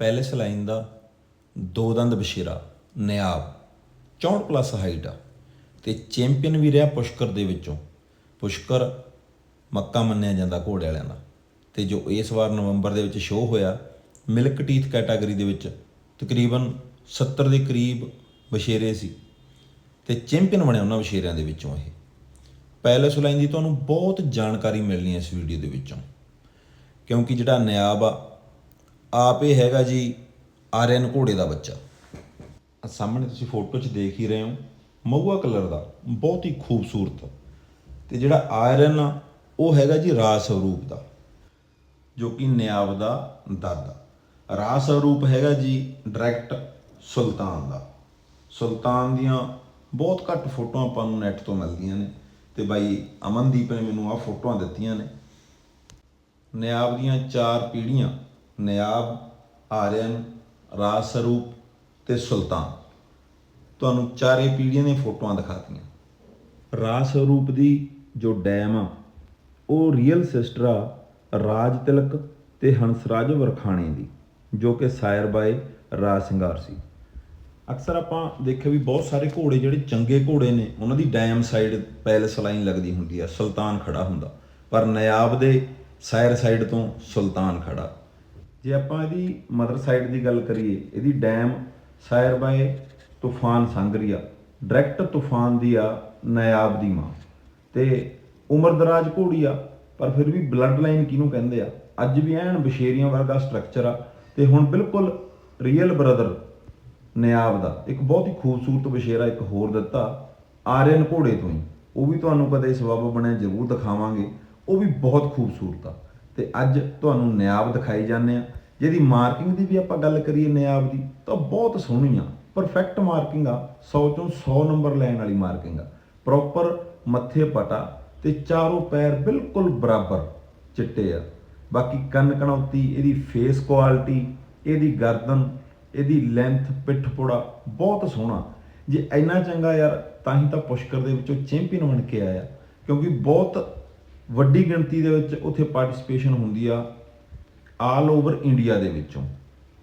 Palace line ਦਾ ਦੋ ਦੰਦ Bashira, ਨਿਆਬ 64 plus height ਆ। ਤੇ ਚੈਂਪੀਅਨ ਵੀ ਰਿਹਾ ਪੁਸ਼ਕਰ ਦੇ ਵਿੱਚੋਂ। ਪੁਸ਼ਕਰ ਮੱਕਾ ਮੰਨਿਆ ਜਾਂਦਾ ਘੋੜੇ ਵਾਲਿਆਂ ਦਾ। ਤੇ ਜੋ ਇਸ ਵਾਰ ਨਵੰਬਰ ਦੇ ਵਿੱਚ ਸ਼ੋਅ ਹੋਇਆ ਮਿਲਕ ਟੀਥ ਕੈਟਾਗਰੀ ਦੇ ਵਿੱਚ ਤਕਰੀਬਨ 70 ਦੇ ਕਰੀਬ ਬਸ਼ੇਰੇ ਸੀ। ਤੇ ਚੈਂਪੀਅਨ ਬਣਿਆ ਉਹਨਾਂ ਬਸ਼ੇਰਿਆਂ ਦੇ ਵਿੱਚੋਂ ਇਹ। ਪੈਲੇਸ ਲਾਈਨ ਦੀ ਤੁਹਾਨੂੰ ਬਹੁਤ ਜਾਣਕਾਰੀ ਮਿਲਣੀ ਹੈ ਇਸ ਵੀਡੀਓ ਦੇ ਵਿੱਚੋਂ। ਕਿਉਂਕਿ ਜਿਹੜਾ ਨਿਆਬ ਆ ਆਪ ਇਹ ਹੈਗਾ ਜੀ ਆਰਿਅਨ ਘੋੜੇ ਦਾ ਬੱਚਾ। ਆਹ ਸਾਹਮਣੇ ਤੁਸੀਂ ਫੋਟੋ 'ਚ ਦੇਖ ਹੀ ਰਹੇ ਹੋ, ਮਹੂਆ ਕਲਰ ਦਾ, ਬਹੁਤ ਹੀ ਖੂਬਸੂਰਤ। ਤੇ ਜਿਹੜਾ ਆਇਰਨ ਆ, ਉਹ ਹੈਗਾ ਜੀ ਰਾਜ ਸਰੂਪ ਦਾ, ਜੋ ਕਿ ਨਿਆਬ ਦਾ ਦਾਦਾ ਰਾਜ ਸਰੂਪ ਹੈਗਾ ਜੀ ਡਾਇਰੈਕਟ ਸੁਲਤਾਨ ਦਾ। ਸੁਲਤਾਨ ਦੀਆਂ ਬਹੁਤ ਘੱਟ ਫੋਟੋਆਂ ਆਪਾਂ ਨੂੰ ਨੈਟ ਤੋਂ ਮਿਲਦੀਆਂ ਨੇ। ਤੇ ਬਾਈ ਅਮਨਦੀਪ ਨੇ ਮੈਨੂੰ ਆਹ ਫੋਟੋਆਂ ਦਿੱਤੀਆਂ ਨੇ। ਨਿਆਬ ਦੀਆਂ ਚਾਰ ਪੀੜ੍ਹੀਆਂ ਨਿਆਬ ਆਰਿਅਨ ਰਾਜ ਸਰੂਪ ਤੇ ਸੁਲਤਾਨ। ਤੁਹਾਨੂੰ ਚਾਰੇ ਪੀੜ੍ਹੀਆਂ ਦੀਆਂ ਫੋਟੋਆਂ ਦਿਖਾਤੀਆਂ। ਰਾਜ ਸਰੂਪ ਦੀ ਜੋ ਡੈਮ ਆ, ਉਹ ਰੀਅਲ ਸਿਸਟਰ ਆ ਰਾਜ ਤਿਲਕ ਤੇ ਹੰਸਰਾਜ ਵਰਖਾਣੇ ਦੀ, ਜੋ ਕਿ ਸਾਇਰ ਬਾਏ ਰਾਜ ਸਿੰਗਾਰ ਸੀ। ਅਕਸਰ ਆਪਾਂ ਦੇਖਿਆ ਵੀ ਬਹੁਤ ਸਾਰੇ ਘੋੜੇ ਜਿਹੜੇ ਚੰਗੇ ਘੋੜੇ ਨੇ, ਉਹਨਾਂ ਦੀ ਡੈਮ ਸਾਈਡ ਪੈਲਸ ਲਾਈਨ ਲੱਗਦੀ ਹੁੰਦੀ ਆ, ਸੁਲਤਾਨ ਖੜਾ ਹੁੰਦਾ। ਪਰ ਨਿਆਬ ਦੇ ਸਾਇਰ ਸਾਈਡ ਤੋਂ ਸੁਲਤਾਨ ਖੜਾ। ਜੇ ਆਪਾਂ ਇਹਦੀ ਮਦਰ ਸਾਈਡ ਦੀ ਗੱਲ ਕਰੀਏ, ਇਹਦੀ ਡੈਮ ਸਾਇਰ ਬਾਏ ਤੂਫਾਨ ਸੰਗਰੀਆ ਡਾਇਰੈਕਟ ਤੂਫਾਨ ਦੀ ਆ, ਨਾਇਆਬ ਦੀ ਮਾਂ। ਤੇ ਉਮਰ ਦਰਾਜ ਘੋੜੀ ਆ, ਪਰ ਫਿਰ ਵੀ ਬਲੱਡ ਲਾਈਨ ਕਿਹਨੂੰ ਕਹਿੰਦੇ ਆ? ਅੱਜ ਵੀ ਐਨ ਬਸ਼ੇਰੀਆਂ ਵਰਗਾ ਸਟਰਕਚਰ ਆ, ਤੇ ਹੁਣ ਬਿਲਕੁਲ ਰੀਅਲ ਬ੍ਰਦਰ ਨਿਆਬ ਦਾ। ਇੱਕ ਬਹੁਤ ਹੀ ਖੂਬਸੂਰਤ ਬਸ਼ੇਰਾ ਇੱਕ ਹੋਰ ਦਿੱਤਾ ਆਰਿਅਨ ਘੋੜੇ ਤੋਂ ਹੀ। ਉਹ ਵੀ ਤੁਹਾਨੂੰ ਕਦੇ ਸਬਬ ਬਣਿਆ ਜ਼ਰੂਰ ਦਿਖਾਵਾਂਗੇ। ਉਹ ਵੀ ਬਹੁਤ ਖੂਬਸੂਰਤ ਆ। ਤੇ ਅੱਜ ਤੁਹਾਨੂੰ ਨਿਆਬ ਦਿਖਾਈ ਜਾਂਦੇ ਆ ਜਿਹਦੀ ਮਾਰਕਿੰਗ ਦੀ ਵੀ ਆਪਾਂ ਗੱਲ ਕਰੀਏ ਨਿਆਬ ਦੀ, ਤਾਂ ਬਹੁਤ ਸੋਹਣੀ ਆ। ਪਰਫੈਕਟ ਮਾਰਕਿੰਗ ਆ 100 ਚੋਂ 100 ਨੰਬਰ ਲੈਣ ਵਾਲੀ ਮਾਰਕਿੰਗ ਆ। ਪ੍ਰੋਪਰ ਮੱਥੇ ਪਟਾ ਤੇ ਚਾਰੋਂ ਪੈਰ ਬਿਲਕੁਲ ਬਰਾਬਰ ਚਿੱਟੇ ਆ। ਬਾਕੀ ਕੰਨ ਕਣੌਤੀ, ਇਹਦੀ ਫੇਸ ਕੁਆਲਿਟੀ ਇਹਦੀ ਗਰਦਨ, ਇਹਦੀ ਲੈਂਥ ਪਿੱਠ ਪੋੜਾ ਬਹੁਤ ਸੋਹਣਾ। ਜੇ ਇੰਨਾ ਚੰਗਾ ਯਾਰ, ਤਾਂ ਹੀ ਤਾਂ ਪੁਸ਼ਕਰ ਦੇ ਵਿੱਚੋਂ ਚੈਂਪੀਅਨ ਬਣ ਕੇ ਆਇਆ। ਕਿਉਂਕਿ ਬਹੁਤ ਵੱਡੀ ਗਿਣਤੀ ਦੇ ਵਿੱਚ ਉੱਥੇ ਪਾਰਟਿਸਿਪੇਸ਼ਨ ਹੁੰਦੀ ਆ ਆਲ ਓਵਰ ਇੰਡੀਆ ਦੇ ਵਿੱਚੋਂ।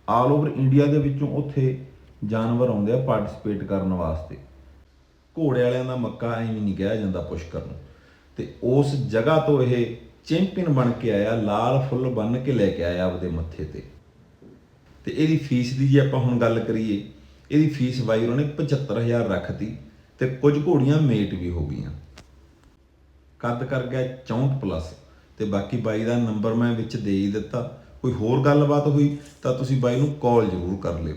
ਆਲ ਓਵਰ ਇੰਡੀਆ ਦੇ ਵਿੱਚੋਂ ਉੱਥੇ ਜਾਨਵਰ ਆਉਂਦੇ ਆ ਪਾਰਟਿਸਿਪੇਟ ਕਰਨ ਵਾਸਤੇ। ਘੋੜੇ ਵਾਲਿਆਂ ਦਾ ਮੱਕਾ ਐਵੇਂ ਨਹੀਂ ਕਿਹਾ ਜਾਂਦਾ ਪੁਸ਼ਕਰ ਨੂੰ। ਤੇ ਉਸ ਜਗ੍ਹਾ ਤੋਂ ਇਹ ਚੈਂਪੀਅਨ ਬਣ ਕੇ ਆਇਆ, ਲਾਲ ਫੁੱਲ ਬੰਨ ਕੇ ਲੈ ਕੇ ਆਇਆ ਆਪਦੇ ਮੱਥੇ ਤੇ। ਤੇ ਇਹਦੀ ਫੀਸ ਦੀ ਜੇ ਆਪਾਂ ਹੁਣ ਗੱਲ ਕਰੀਏ, ਇਹਦੀ ਫੀਸ ਬਾਈ ਉਹਨਾਂ ਨੇ 75000 ਰੱਖਤੀ ਤੇ ਕੁਝ ਘੋੜੀਆਂ ਮੇਟ ਵੀ ਹੋ ਗਈਆਂ। ਕੱਦ ਕਰ ਗਿਆ 64 ਪਲੱਸ ਤੇ ਬਾਕੀ ਬਾਈ ਦਾ ਨੰਬਰ ਮੈਂ ਵਿੱਚ ਦੇ ਹੀ ਦਿੱਤਾ। ਕੋਈ ਹੋਰ ਗੱਲਬਾਤ ਹੋਈ ਤਾਂ ਤੁਸੀਂ ਬਾਈ ਨੂੰ ਕਾਲ ਜ਼ਰੂਰ ਕਰ ਲਿਓ।